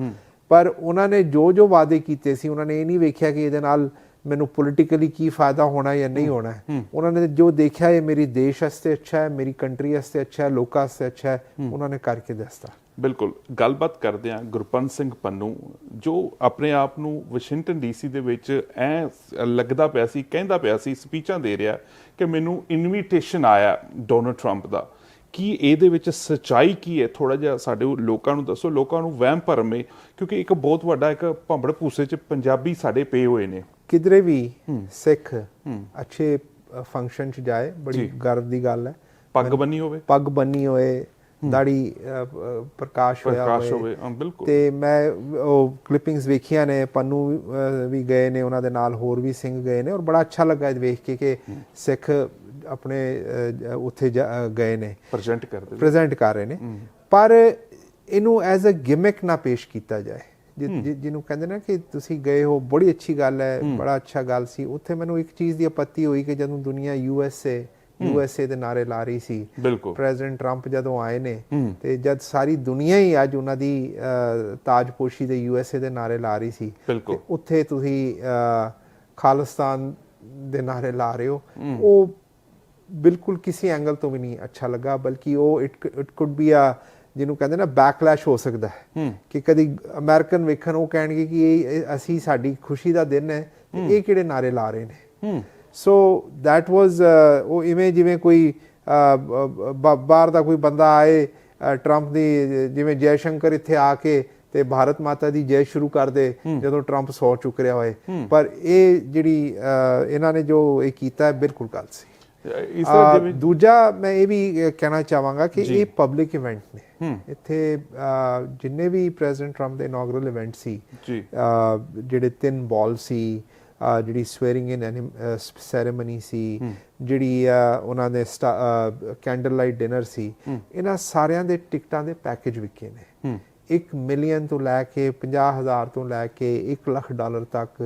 ਪਰ ਉਹਨਾਂ ਨੇ ਜੋ ਜੋ ਵਾਅਦੇ ਕੀਤੇ ਸੀ ਉਹਨਾਂ ਨੇ ਇਹ ਨਹੀਂ ਵੇਖਿਆ ਕਿ ਇਹਦੇ ਨਾਲ ਮੈਨੂੰ ਪੋਲੀਟੀਕਲੀ ਕੀ ਫਾਇਦਾ ਹੋਣਾ ਜਾਂ ਨਹੀਂ ਹੋਣਾ। ਉਹਨਾਂ ਨੇ ਜੋ ਦੇਖਿਆ ਇਹ ਮੇਰੀ ਦੇਸ਼ ਵਾਸਤੇ ਅੱਛਾ ਹੈ ਮੇਰੀ ਕੰਟਰੀ ਵਾਸਤੇ ਅੱਛਾ ਹੈ ਲੋਕਾਂ ਵਾਸਤੇ ਅੱਛਾ ਹੈ ਉਹਨਾਂ ਨੇ ਕਰਕੇ ਦੱਸਤਾ ਬਿਲਕੁਲ। ਗੱਲਬਾਤ ਕਰਦੇ ਹਾਂ ਗੁਰਪੰਤ ਸਿੰਘ ਪੰਨੂ ਜੋ ਆਪਣੇ ਆਪ ਨੂੰ ਵਾਸ਼ਿੰਗਟਨ ਡੀਸੀ ਦੇ ਵਿੱਚ ਐ ਲੱਗਦਾ ਪਿਆ ਸੀ ਕਹਿੰਦਾ ਪਿਆ ਸੀ ਸਪੀਚਾਂ ਦੇ ਰਿਹਾ ਕਿ ਮੈਨੂੰ ਇਨਵੀਟੇਸ਼ਨ ਆਇਆ ਡੋਨਲਡ ਟਰੰਪ ਦਾ। ਕੀ ਇਹਦੇ ਵਿੱਚ ਸਚਾਈ ਕੀ ਹੈ? ਥੋੜਾ ਜਿਹਾ ਸਾਡੇ ਲੋਕਾਂ ਨੂੰ ਦੱਸੋ ਲੋਕਾਂ ਨੂੰ ਵਹਿਮ ਭਰਮ ਹੈ ਕਿਉਂਕਿ ਇੱਕ ਬਹੁਤ ਵੱਡਾ ਇੱਕ ਭੰਬੜ ਭੂਸੇ ਚ ਪੰਜਾਬੀ ਸਾਡੇ ਪਏ ਹੋਏ ਨੇ। ਕਿਧਰੇ ਵੀ ਸਿੱਖ ਅੱਛੇ ਫੰਕਸ਼ਨ ਚ ਜਾਏ ਬੜੀ। ਗਰਵ ਦੀ ਗੱਲ ਹੈ। ਪੱਗ ਬੰਨੀ ਹੋਵੇ। ਪੱਗ ਬੰਨੀ ਹੋਏ ਦਾੜੀ ਪ੍ਰਕਾਸ਼ ਹੋਇਆ ਪ੍ਰਕਾਸ਼ ਹੋਵੇ। ਤੇ ਮੈਂ ਉਹ ਕਲਿੱਪਿੰਗਸ ਵੇਖੀਆਂ ਨੇ ਪੰਨੂ ਵੀ ਗਏ ਨੇ ਉਹਨਾਂ ਦੇ ਨਾਲ ਹੋਰ ਵੀ ਸਿੰਘ ਗਏ ਨੇ ਔਰ ਬੜਾ ਅੱਛਾ ਲੱਗਾ ਇਹ ਵੇਖ ਕੇ ਕਿ ਸਿੱਖ ਆਪਣੇ ਉੱਥੇ ਗਏ ਨੇ। ਪ੍ਰੈਜ਼ੈਂਟ ਕਰਦੇ ਪ੍ਰੈਜ਼ੈਂਟ ਕਰ ਰਹੇ ਨੇ। ਪਰ ਇਹਨੂੰ ਐਜ਼ ਅ ਗਿਮਿਕ ਨਾ ਪੇਸ਼ ਕੀਤਾ ਜਾਏ। ਜਿਹਨੂੰ ਕਹਿੰਦੇ ਨਾ ਕਿ ਤੁਸੀਂ ਗਏ ਹੋ ਬੜੀ ਅੱਛੀ ਗੱਲ ਹੈ ਬੜਾ ਅੱਛਾ ਗੱਲ ਸੀ। ਉੱਥੇ ਮੈਨੂੰ ਇੱਕ ਚੀਜ਼ ਦੀ ਆਪੱਤੀ ਹੋਈ ਕਿ ਜਦੋਂ ਦੁਨੀਆ ਯੂਐਸਏ ਯੂਐਸਏ ਦੇ ਨਾਰੇ ਲਾ ਰਹੀ ਸੀ। ਪ੍ਰੈਜ਼ੀਡੈਂਟ ਟਰੰਪ ਜਦੋਂ ਆਏ ਨੇ ਤੇ ਜਦ ਸਾਰੀ ਦੁਨੀਆ ਹੀ ਅੱਜ ਉਹਨਾਂ ਦੀ ਤਾਜਪੋਸ਼ੀ ਦੇ ਯੂਐਸਏ ਦੇ ਨਾਰੇ ਲਾ ਰਹੀ ਸੀ ਤੇ ਉੱਥੇ ਤੁਸੀਂ ਖਾਲਿਸਤਾਨ ਦੇ ਨਾਰੇ ਲਾ ਰਹੇ ਹੋ। ਉਹ ਬਿਲਕੁਲ ਕਿਸੇ ਐਂਗਲ ਤੋਂ ਵੀ ਨਹੀਂ ਅੱਛਾ ਲੱਗਾ ਬਲਕਿ ਉਹ ਇਟ ਕੁਡ ਬੀ ਆ ਜਿਹਨੂੰ ਕਹਿੰਦੇ ਨਾ ਬੈਕਲੈਸ਼ ਹੋ ਸਕਦਾ ਹੈ। ਕਿ ਕਦੀ ਅਮਰੀਕਨ ਵੇਖਣ ਉਹ ਕਹਿਣਗੇ ਕਿ ਇਹ ਅਸੀਂ ਸਾਡੀ ਖੁਸ਼ੀ ਦਾ ਦਿਨ ਹੈ ਇਹ ਕਿਹੜੇ ਨਾਰੇ ਲਾ ਰਹੇ ਨੇ। ਸੋ that was uh, ਉਹ ਇਵੇਂ ਜਿਵੇਂ ਕੋਈ ਬਾਹਰ ਦਾ ਕੋਈ ਬੰਦਾ ਆਏ ਟਰੰਪ ਦੀ ਜਿਵੇਂ ਜੈ ਸ਼ੰਕਰ ਇੱਥੇ ਆ ਕੇ ਤੇ ਭਾਰਤ ਮਾਤਾ ਦੀ ਜੈ ਸ਼ੁਰੂ ਕਰ ਦੇ ਜਦੋਂ ਟਰੰਪ ਸੌ ਚੁੱਕ ਰਿਹਾ ਹੋਏ। ਪਰ ਇਹ ਜਿਹੜੀ ਇਹਨਾਂ ਨੇ ਜੋ ਇਹ ਕੀਤਾ ਹੈ ਬਿਲਕੁਲ ਗਲਤ ਸੀ। ਇਸ ਤਰ੍ਹਾਂ ਅ, ਜਿਵੇਂ ਦੂਜਾ ਮੈਂ ਇਹ ਵੀ ਕਹਿਣਾ ਚਾਹਾਂਗਾ ਕਿ ਇਹ ਪਬਲਿਕ ਇਵੈਂਟ ਨੇ। ਇੱਥੇ ਜਿੰਨੇ ਵੀ ਪ੍ਰੈਜ਼ੀਡੈਂਟ ਟਰੰਪ ਦੇ ਇਨੋਗਰਲ ਇਵੈਂਟ ਸੀ ਜਿਹੜੇ ਤਿੰਨ ਬਾਲ ਸੀ ਜਿਹੜੀ ਸਵੇਰਿੰਗ ਇਨ ਸੈਰੇਮਨੀ ਸੀ ਜਿਹੜੀ ਉਹਨਾਂ ਦੇ ਕੈਂਡਲ ਲਾਈਟ ਡਿਨਰ ਸੀ ਇਹਨਾਂ ਸਾਰਿਆਂ ਦੇ ਟਿਕਟਾਂ ਦੇ ਪੈਕੇਜ ਵਿਕੇ ਨੇ। 1 ਮਿਲੀਅਨ ਤੋਂ ਲੈ ਕੇ 50000 ਤੋਂ ਲੈ ਕੇ 1 ਲੱਖ ਡਾਲਰ ਤੱਕ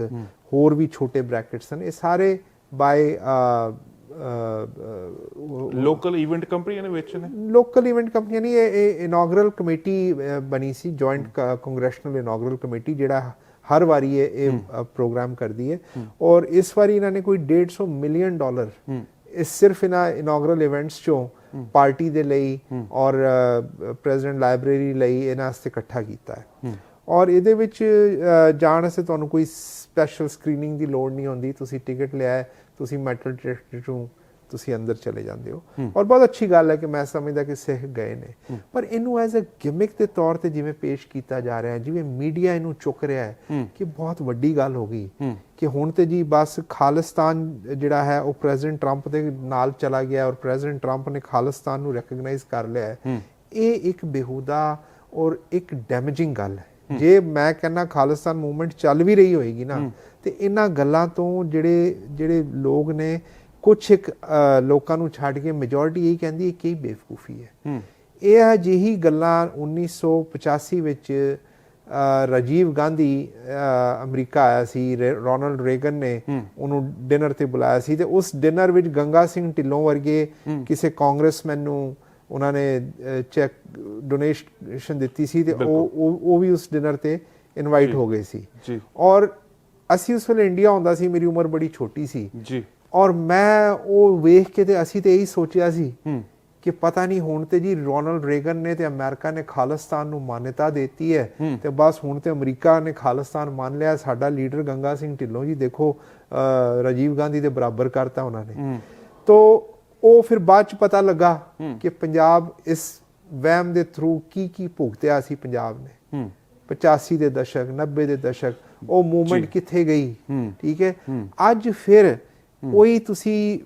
ਹੋਰ ਵੀ ਛੋਟੇ ਬ੍ਰੈਕਟਸ ਹਨ ਇਹ ਸਾਰੇ ਬਾਈ ਲੋਕਲ ਇਵੈਂਟ ਕੰਪਨੀਆਂ ਨੇ ਵਿੱਚ ਨੇ? ਲੋਕਲ ਇਵੈਂਟ ਕੰਪਨੀਆਂ ਨਹੀਂ ਇਹ ਇਨੋਗਰਲ ਕਮੇਟੀ ਬਣੀ ਸੀ ਜੁਆਇੰਟ ਕੰਗਰੈਸ਼ਨਲ ਇਨੋਗਰਲ ਕਮੇਟੀ ਜਿਹੜਾ ਹਰ ਵਾਰੀ ਇਹ ਪ੍ਰੋਗਰਾਮ ਕਰਦੀ ਹੈ ਔਰ ਇਸ ਵਾਰੀ ਇਹਨਾਂ ਨੇ ਕੋਈ 150 ਮਿਲੀਅਨ ਡਾਲਰ ਇਸ ਸਿਰਫ ਇਹਨਾਂ ਇਨੋਗਰਲ ਇਵੈਂਟਸ ਚੋਂ ਪਾਰਟੀ ਦੇ ਲਈ ਔਰ ਪ੍ਰੈਜ਼ੀਡੈਂਟ ਲਾਇਬ੍ਰੇਰੀ ਲਈ ਇਹਨਾਂ ਵਾਸਤੇ ਇਕੱਠਾ ਕੀਤਾ ਹੈ ਔਰ ਇਹਦੇ ਵਿੱਚ ਜਾਣ ਵਾਸਤੇ ਤੁਹਾਨੂੰ ਕੋਈ ਸਪੈਸ਼ਲ ਸਕਰੀਨਿੰਗ ਦੀ ਲੋੜ ਨਹੀਂ ਹੁੰਦੀ ਤੁਸੀਂ ਟਿਕਟ ਲਿਆ ਤੁਸੀਂ ਮੈਟਲ ਡਿਟੈਕਟਰ ਤੋਂ ਤੁਸੀਂ ਅੰਦਰ ਚਲੇ ਜਾਂਦੇ ਹੋ। ਔਰ ਬਹੁਤ ਅੱਛੀ ਗੱਲ ਹੈ ਕਿ ਮੈਂ ਸਮਝਦਾ ਕਿ ਸਿੱਖ ਗਏ ਨੇ। ਪਰ ਇਹਨੂੰ ਐਜ਼ ਅ ਗਿਮਿਕ ਦੇ ਤੌਰ ਤੇ ਜਿਵੇਂ ਪੇਸ਼ ਕੀਤਾ ਜਾ ਰਿਹਾ ਹੈ ਜਿਵੇਂ ਮੀਡੀਆ ਇਹਨੂੰ ਚੁੱਕ ਰਿਹਾ ਹੈ ਕਿ ਬਹੁਤ ਵੱਡੀ ਗੱਲ ਹੋ ਗਈ ਕਿ ਹੁਣ ਤੇ ਜੀ ਬਸ ਖਾਲਿਸਤਾਨ ਜਿਹੜਾ ਹੈ ਉਹ ਪ੍ਰੈਜ਼ੀਡੈਂਟ ਟਰੰਪ ਦੇ ਨਾਲ ਚਲਾ ਗਿਆ ਔਰ ਪ੍ਰੈਜ਼ੀਡੈਂਟ ਟਰੰਪ ਨੇ ਖਾਲਿਸਤਾਨ ਨੂੰ ਰੈਕਗਨਾਈਜ਼ ਕਰ ਲਿਆ ਹੈ। ਇਹ ਇੱਕ ਬੇਹੂਦਾ ਔਰ ਇੱਕ ਡੈਮੇਜਿੰਗ ਗੱਲ ਹੈ। ਜੇ ਮੈਂ ਕਹਿੰਨਾ ਖਾਲਿਸਤਾਨ ਮੂਵਮੈਂਟ ਚੱਲ ਵੀ ਰਹੀ ਹੋਏਗੀ ਨਾ ਤੇ ਇਹਨਾਂ ਗੱਲਾਂ ਤੋਂ ਜਿਹੜੇ ਜਿਹੜੇ ਲੋਕ ਨੇ ਕੁਝ ਇੱਕ ਲੋਕਾਂ ਨੂੰ ਛੱਡ ਕੇ ਮੈਜੋਰਿਟੀ ਇਹ ਕਹਿੰਦੀ ਹੈ ਕਿ ਇਹ ਬੇਵਕੂਫੀ ਹੈ। ਇਹ ਜਿਹੀ ਗੱਲਾਂ 1985 ਵਿੱਚ ਰਾਜੀਵ ਗਾਂਧੀ ਅਮਰੀਕਾ ਆਇਆ ਸੀ ਰੋਨਾਲਡ ਰੇਗਨ ਨੇ ਉਹਨੂੰ ਡਿਨਰ ਤੇ ਬੁਲਾਇਆ ਸੀ ਤੇ ਉਸ ਡਿਨਰ ਵਿੱਚ ਗੰਗਾ ਸਿੰਘ ਢਿੱਲੋਂ ਵਰਗੇ ਕਿਸੇ ਕਾਂਗਰਸਮੈਨ ਨੂੰ ਉਹਨਾਂ ਨੇ ਚੈੱਕ ਡੋਨੇਸ਼ਨ ਦਿੱਤੀ ਸੀ ਤੇ ਉਹ ਉਹ ਵੀ ਉਸ ਡਿਨਰ ਤੇ ਇਨਵਾਈਟ ਹੋ ਗਏ ਸੀ। ਔਰ ਅਸੀਂ ਉਸ ਵੇਲੇ ਇੰਡੀਆ ਹੁੰਦਾ ਸੀ ਮੇਰੀ ਉਮਰ ਬੜੀ ਛੋਟੀ ਸੀ। ਜੀ। ਔਰ ਮੈਂ ਉਹ ਵੇਖ ਕੇ ਤੇ ਅਸੀਂ ਤੇ ਇਹੀ ਸੋਚਿਆ ਸੀ ਕਿ ਪਤਾ ਨਹੀਂ ਹੁਣ ਤੇ ਜੀ ਰੋਨਾਲਡ ਰੇਗਨ ਨੇ ਤੇ ਅਮਰੀਕਾ ਨੇ ਖਾਲਿਸਤਾਨ ਨੂੰ ਮਾਨਤਾ ਦਿੱਤੀ ਹੈ ਤੇ ਬਸ ਹੁਣ ਤੇ ਅਮਰੀਕਾ ਨੇ ਖਾਲਿਸਤਾਨ ਮੰਨ ਲਿਆ। ਸਾਡਾ ਲੀਡਰ ਗੰਗਾ ਸਿੰਘ ਢਿੱਲੋਂ ਜੀ ਦੇਖੋ ਰਾਜੀਵ ਗਾਂਧੀ ਦੇ ਬਰਾਬਰ ਕਰਤਾ ਉਹਨਾਂ ਨੇ। ਤੋ ਉਹ ਫਿਰ ਬਾਅਦ ਚ ਪਤਾ ਲੱਗਾ ਕਿ ਪੰਜਾਬ ਇਸ ਵਹਿਮ ਦੇ ਥਰੂ ਕੀ ਕੀ ਭੁਗਤਿਆ ਸੀ ਪੰਜਾਬ ਨੇ। 85 ਦੇ ਦਸ਼ਕ 90 ਦੇ ਦਸ਼ਕ ਉਹ ਮੂਵਮੈਂਟ ਕਿੱਥੇ ਗਈ? ਠੀਕ ਹੈ। ਅੱਜ ਫਿਰ ਕੋਈ ਤੁਸੀਂ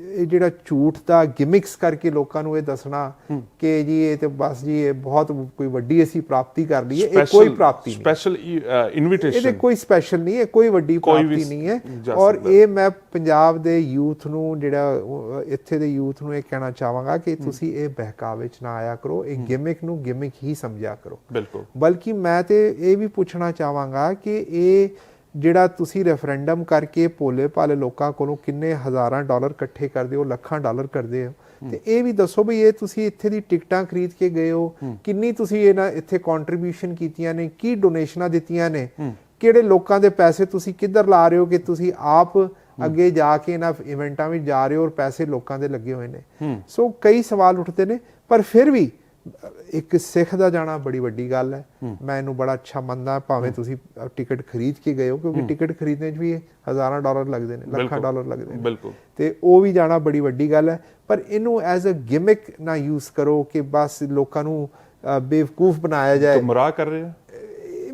ਇਹ ਜਿਹੜਾ ਝੂਠ ਦਾ ਗਿਮਿਕਸ ਕਰਕੇ ਲੋਕਾਂ ਨੂੰ ਇਹ ਦੱਸਣਾ ਕਿ ਜੀ ਇਹ ਤੇ ਬਸ ਜੀ ਇਹ ਬਹੁਤ ਕੋਈ ਵੱਡੀ ਅਸੀਂ ਪ੍ਰਾਪਤੀ ਕਰ ਲਈ ਹੈ ਇਹ ਕੋਈ ਪ੍ਰਾਪਤੀ ਨਹੀਂ। ਸਪੈਸ਼ਲ ਇਹਦੇ ਇਨਵੀਟੇਸ਼ਨ ਕੋਈ ਸਪੈਸ਼ਲ ਨਹੀਂ ਹੈ ਕੋਈ ਵੱਡੀ ਪ੍ਰਾਪਤੀ ਨਹੀਂ ਹੈ। ਔਰ। ਇਹ ਮੈਂ ਪੰਜਾਬ ਦੇ ਯੂਥ ਨੂੰ ਜਿਹੜਾ ਉਹ, ਇੱਥੇ ਦੇ ਯੂਥ ਨੂੰ ਇਹ ਕਹਿਣਾ ਚਾਹਾਂਗਾ ਕਿ ਤੁਸੀਂ ਇਹ ਬਹਿਕਾਵੇ ਚ ਨਾ ਆਇਆ ਕਰੋ ਇਹ ਗਿਮਿਕ ਨੂੰ ਗਿਮਿਕ ਹੀ ਸਮਝਿਆ ਕਰੋ। ਬਿਲਕੁਲ। ਬਲਕਿ ਮੈਂ ਤੇ ਇਹ ਵੀ ਪੁੱਛਣਾ ਚਾਹਾਂਗਾ ਕਿ ਇਹ ਜਿਹੜਾ ਤੁਸੀਂ ਰੈਫਰੈਂਡਮ ਕਰਕੇ ਭੋਲੇ ਭਾਲੇ ਲੋਕਾਂ ਕੋਲੋਂ ਕਿੰਨੇ ਹਜ਼ਾਰਾਂ ਡਾਲਰ ਇਕੱਠੇ ਕਰਦੇ ਹੋ ਲੱਖਾਂ ਡਾਲਰ ਕਰਦੇ ਹੋ ਤੇ ਇਹ ਵੀ ਦੱਸੋ ਵੀ ਇਹ ਤੁਸੀਂ ਇੱਥੇ ਦੀ ਟਿਕਟਾਂ ਖਰੀਦ ਕੇ ਗਏ ਹੋ ਕਿੰਨੀ ਤੁਸੀਂ ਇਹਨਾਂ ਇੱਥੇ ਕੰਟਰੀਬਿਊਸ਼ਨ ਕੀਤੀਆਂ ਨੇ ਕੀ ਡੋਨੇਸ਼ਨਾਂ ਦਿੱਤੀਆਂ ਨੇ ਕਿਹੜੇ ਲੋਕਾਂ ਦੇ ਪੈਸੇ ਤੁਸੀਂ ਕਿੱਧਰ ਲਾ ਰਹੇ ਹੋ ਕਿ ਤੁਸੀਂ ਆਪ ਅੱਗੇ ਜਾ ਕੇ ਇਹਨਾਂ ਇਵੈਂਟਾਂ ਵਿੱਚ ਜਾ ਰਹੇ ਹੋ ਔਰ ਪੈਸੇ ਲੋਕਾਂ ਦੇ ਲੱਗੇ ਹੋਏ ਨੇ? ਸੋ ਕਈ ਸਵਾਲ ਉੱਠਦੇ ਨੇ ਪਰ ਫਿਰ ਵੀ ਇੱਕ ਸਿੱਖ ਦਾ ਜਾਣਾ ਬੜੀ ਵੱਡੀ ਗੱਲ ਹੈ। ਮੈਂ ਇਹਨੂੰ ਬੜਾ ਅੱਛਾ ਮੰਨਦਾ ਭਾਵੇਂ ਤੁਸੀਂ ਟਿਕਟ ਖਰੀਦ ਕੇ ਗਏ ਹੋ ਕਿਉਂਕਿ ਟਿਕਟ ਖਰੀਦਣੇ 'ਚ ਵੀ ਹਜ਼ਾਰਾਂ ਡਾਲਰ ਲੱਗਦੇ ਨੇ ਲੱਖਾਂ। ਡਾਲਰ ਲੱਗਦੇ ਨੇ। ਬਿਲਕੁਲ। ਤੇ ਉਹ ਵੀ ਜਾਣਾ ਬੜੀ ਵੱਡੀ ਗੱਲ ਹੈ। ਪਰ ਇਹਨੂੰ ਐਜ਼ ਅ ਗਿਮਿਕ ਨਾ ਯੂਜ਼ ਕਰੋ ਕਿ ਬਸ ਲੋਕਾਂ ਨੂੰ ਬੇਵਕੂਫ ਬਣਾਇਆ ਜਾਏ। ਗੁੰਮਰਾਹ ਕਰ ਰਹੇ ਆ।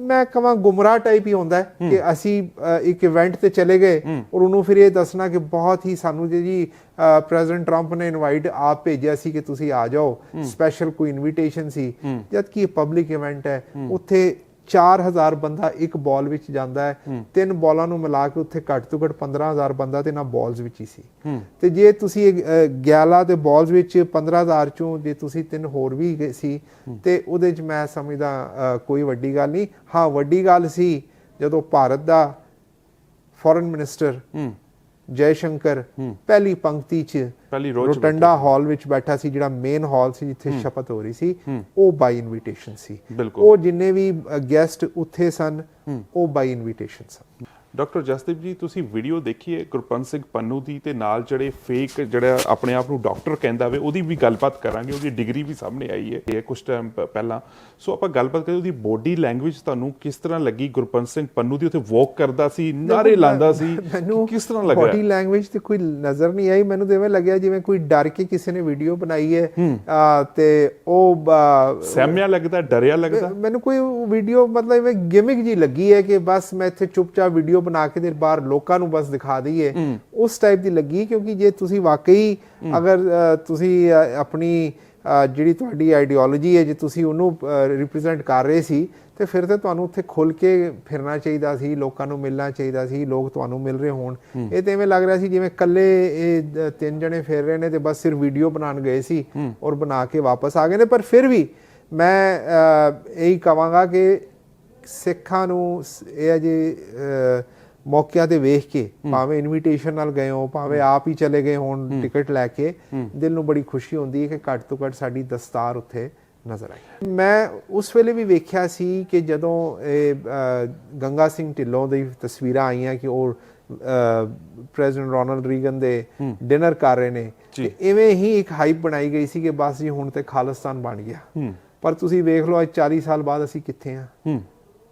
ਮੈਂ ਕਹਾਂ ਗੁੰਮਰਾਹ ਟਾਈਪ ਹੀ ਹੁੰਦਾ ਹੈ ਕਿ ਅਸੀਂ ਇੱਕ ਇਵੈਂਟ ਤੇ ਚਲੇ ਗਏ ਔਰ ਉਹਨੂੰ ਫਿਰ ਇਹ ਦੱਸਣਾ ਕਿ ਬਹੁਤ ਹੀ ਸਾਨੂੰ ਜੀ ਜੀ ਪ੍ਰੈਜ਼ੀਡੈਂਟ ਟਰੰਪ ਨੇ ਇਨਵਾਈਟ ਆਪ ਭੇਜਿਆ ਸੀ ਕਿ ਤੁਸੀਂ ਆ ਜਾਓ। ਸਪੈਸ਼ਲ ਕੋਈ ਇਨਵੀਟੇਸ਼ਨ ਸੀ। ਜਦ ਕਿ ਇਹ ਪਬਲਿਕ ਇਵੈਂਟ ਹੈ। ਉੱਥੇ 4000 ਬੰਦਾ ਇੱਕ ਬਾਲ ਵਿੱਚ ਜਾਂਦਾ ਹੈ। ਤਿੰਨ ਬਾਲਾਂ ਨੂੰ ਮਿਲਾ ਕੇ ਉੱਥੇ ਘੱਟ ਤੋਂ ਘੱਟ 15000 ਬੰਦਾ ਤੇ ਨਾ ਬਾਲਸ ਵਿੱਚ ਹੀ ਸੀ। ਤੇ ਜੇ ਤੁਸੀਂ ਇਹ, ਅ, 11 ਤੇ ਬਾਲਸ ਵਿੱਚ 15000 ਚੋਂ ਜੇ ਤੁਸੀਂ ਤਿੰਨ ਹੋਰ ਵੀ ਗਏ ਸੀ ਤੇ ਉਹਦੇ 'ਚ ਮੈਂ ਸਮਝਦਾ ਕੋਈ ਵੱਡੀ ਗੱਲ ਨਹੀਂ। ਹਾਂ ਵੱਡੀ ਗੱਲ ਸੀ ਜਦੋਂ ਭਾਰਤ ਦਾ ਫੋਰਨ ਮਿਨਿਸਟਰ ਜੈ ਸ਼ੰਕਰ ਪਹਿਲੀ ਪੰਕਤੀ 'ਚ ਰੋਟੰਡਾ ਹਾਲ ਵਿੱਚ ਬੈਠਾ ਸੀ ਜਿਹੜਾ ਮੇਨ ਹਾਲ ਸੀ ਜਿੱਥੇ ਸ਼ਪਥ ਹੋ ਰਹੀ ਸੀ ਉਹ ਬਾਈ ਇਨਵੀਟੇਸ਼ਨ ਸੀ। ਉਹ ਜਿੰਨੇ ਵੀ ਗੈਸਟ ਉੱਥੇ ਸਨ ਉਹ ਬਾਈ ਇਨਵੀਟੇਸ਼ਨ ਸਨ। ਡਾਕਟਰ ਜਸਦੀਪ ਜੀ ਤੁਸੀਂ ਵੀਡੀਓ ਦੇਖੀ ਹੈ ਗੁਰਪੰਤ ਸਿੰਘ ਪੰਨੂ ਦੀ ਤੇ ਨਾਲ ਜਿਹੜੇ ਫੇਕ ਜਿਹੜਾ ਆਪਣੇ ਆਪ ਨੂੰ ਡਾਕਟਰ ਕਹਿੰਦਾ ਵੇ ਉਹਦੀ ਵੀ ਗੱਲਬਾਤ ਕਰਾਂਗੇ ਉਹਦੀ ਡਿਗਰੀ ਵੀ ਸਾਹਮਣੇ ਆਈ ਹੈ ਇਹ ਕੁਝ ਟਾਈਮ ਪਹਿਲਾਂ। ਸੋ ਆਪਾਂ ਗੱਲਬਾਤ ਕਰੀਏ ਉਹਦੀ ਬੋਡੀ ਲੈਂਗੁਏਜ ਤੁਹਾਨੂੰ ਕਿਸ ਤਰ੍ਹਾਂ ਲੱਗੀ? ਗੁਰਪੰਤ ਸਿੰਘ ਪੰਨੂ ਦੀ ਉੱਥੇ ਵਾਕ ਕਰਦਾ ਸੀ ਨਾਰੇ ਲਾਉਂਦਾ ਸੀ ਕਿਸ ਤਰ੍ਹਾਂ ਲੱਗਾ? ਬੋਡੀ ਲੈਂਗੁਏਜ ਤੇ ਕੋਈ ਨਜ਼ਰ ਨਹੀਂ ਆਈ ਮੈਨੂੰ ਐਵੇਂ ਲੱਗਿਆ ਜਿਵੇਂ ਕੋਈ ਡਰ ਕੇ ਕਿਸੇ ਨੇ ਵੀਡੀਓ ਬਣਾਈ ਹੈ। ਤੇ ਉਹ ਸਹਿਮਿਆ ਲੱਗਦਾ ਡਰਿਆ ਲੱਗਦਾ? ਮੈਨੂੰ ਕੋਈ ਵੀਡੀਓ ਮਤਲਬ ਐਵੇਂ ਗਿਮਿਕ ਜੀ ਲੱਗੀ ਹੈ ਕਿ ਬਸ ਮੈਂ ਇੱਥੇ ਚੁੱਪਚਾਪ ਵੀਡੀਓ ਬਣਾ ਕੇ ਤੇ ਬਾਹਰ ਲੋਕਾਂ ਨੂੰ ਬਸ ਦਿਖਾ ਦਈਏ ਉਸ ਟਾਈਪ ਦੀ ਲੱਗੀ ਕਿਉਂਕਿ ਜੇ ਤੁਸੀਂ ਵਾਕਈ ਅਗਰ ਤੁਸੀਂ ਆਪਣੀ ਜਿਹੜੀ ਤੁਹਾਡੀ ਆਈਡੀਓਲੋਜੀ ਹੈ ਜੇ ਤੁਸੀਂ ਉਹਨੂੰ ਰਿਪਰੈਜ਼ੈਂਟ ਕਰ ਰਹੇ ਸੀ ਤੇ ਫਿਰ ਤੇ ਤੁਹਾਨੂੰ ਉੱਥੇ ਖੁੱਲ ਕੇ ਫਿਰਨਾ ਚਾਹੀਦਾ ਸੀ ਲੋਕਾਂ ਨੂੰ ਮਿਲਣਾ ਚਾਹੀਦਾ ਸੀ ਲੋਕ ਤੁਹਾਨੂੰ ਮਿਲ ਰਹੇ ਹੋਣ। ਇਹ ਤੇ ਐਵੇਂ ਲੱਗ ਰਿਹਾ ਸੀ ਜਿਵੇਂ ਇਕੱਲੇ ਇਹ ਤਿੰਨ ਜਣੇ ਫਿਰ ਰਹੇ ਨੇ ਤੇ ਬਸ ਸਿਰਫ ਵੀਡੀਓ ਬਣਾਉਣ ਗਏ ਸੀ ਔਰ ਬਣਾ ਕੇ ਵਾਪਸ ਆ ਗਏ ਨੇ ਪਰ ਫਿਰ ਵੀ ਮੈਂ ਇਹੀ ਕਹਾਂਗਾ ਕਿ ਸਿੱਖਾਂ ਨੂੰ ਇਹ ਅਜੇ ਅ, ਮੌਕਿਆਂ ਤੇ ਵੇਖ ਕੇ ਭਾਵੇਂ ਇਨਵੀਟੇਸ਼ਨ ਨਾਲ ਗਏ ਹੋ ਭਾਵੇਂ ਆਪ ਹੀ ਚਲੇ ਗਏ ਹੋਣ ਟਿਕਟ ਲੈ ਕੇ ਦਿਲ ਨੂੰ ਬੜੀ ਖੁਸ਼ੀ ਹੁੰਦੀ ਹੈ ਕਿ ਘੱਟ ਤੋਂ ਘੱਟ ਸਾਡੀ ਦਸਤਾਰ ਉੱਥੇ ਨਜ਼ਰ ਆਈ। ਮੈਂ ਉਸ ਵੇਲੇ ਵੀ ਵੇਖਿਆ ਸੀ ਕਿ ਜਦੋਂ ਇਹ ਗੰਗਾ ਸਿੰਘ ਢਿੱਲੋਂ ਦੀ ਤਸਵੀਰਾਂ ਆਈਆਂ ਕਿ ਉਹ ਪ੍ਰੈਜ਼ੀਡੈਂਟ ਰੋਨਲਡ ਰੀਗਨ ਦੇ ਡਿਨਰ ਕਰ ਰਹੇ ਨੇ ਤੇ ਇਵੇਂ ਹੀ ਇੱਕ ਹਾਈਪ ਬਣਾਈ ਗਈ ਸੀ ਕਿ ਬਸ ਜੀ ਹੁਣ ਤੇ ਖਾਲਿਸਤਾਨ ਬਣ ਗਿਆ। ਪਰ ਤੁਸੀਂ ਵੇਖ ਲਓ ਅੱਜ 40 ਸਾਲ ਬਾਅਦ ਅਸੀਂ ਕਿੱਥੇ ਆ? ਹੂੰ।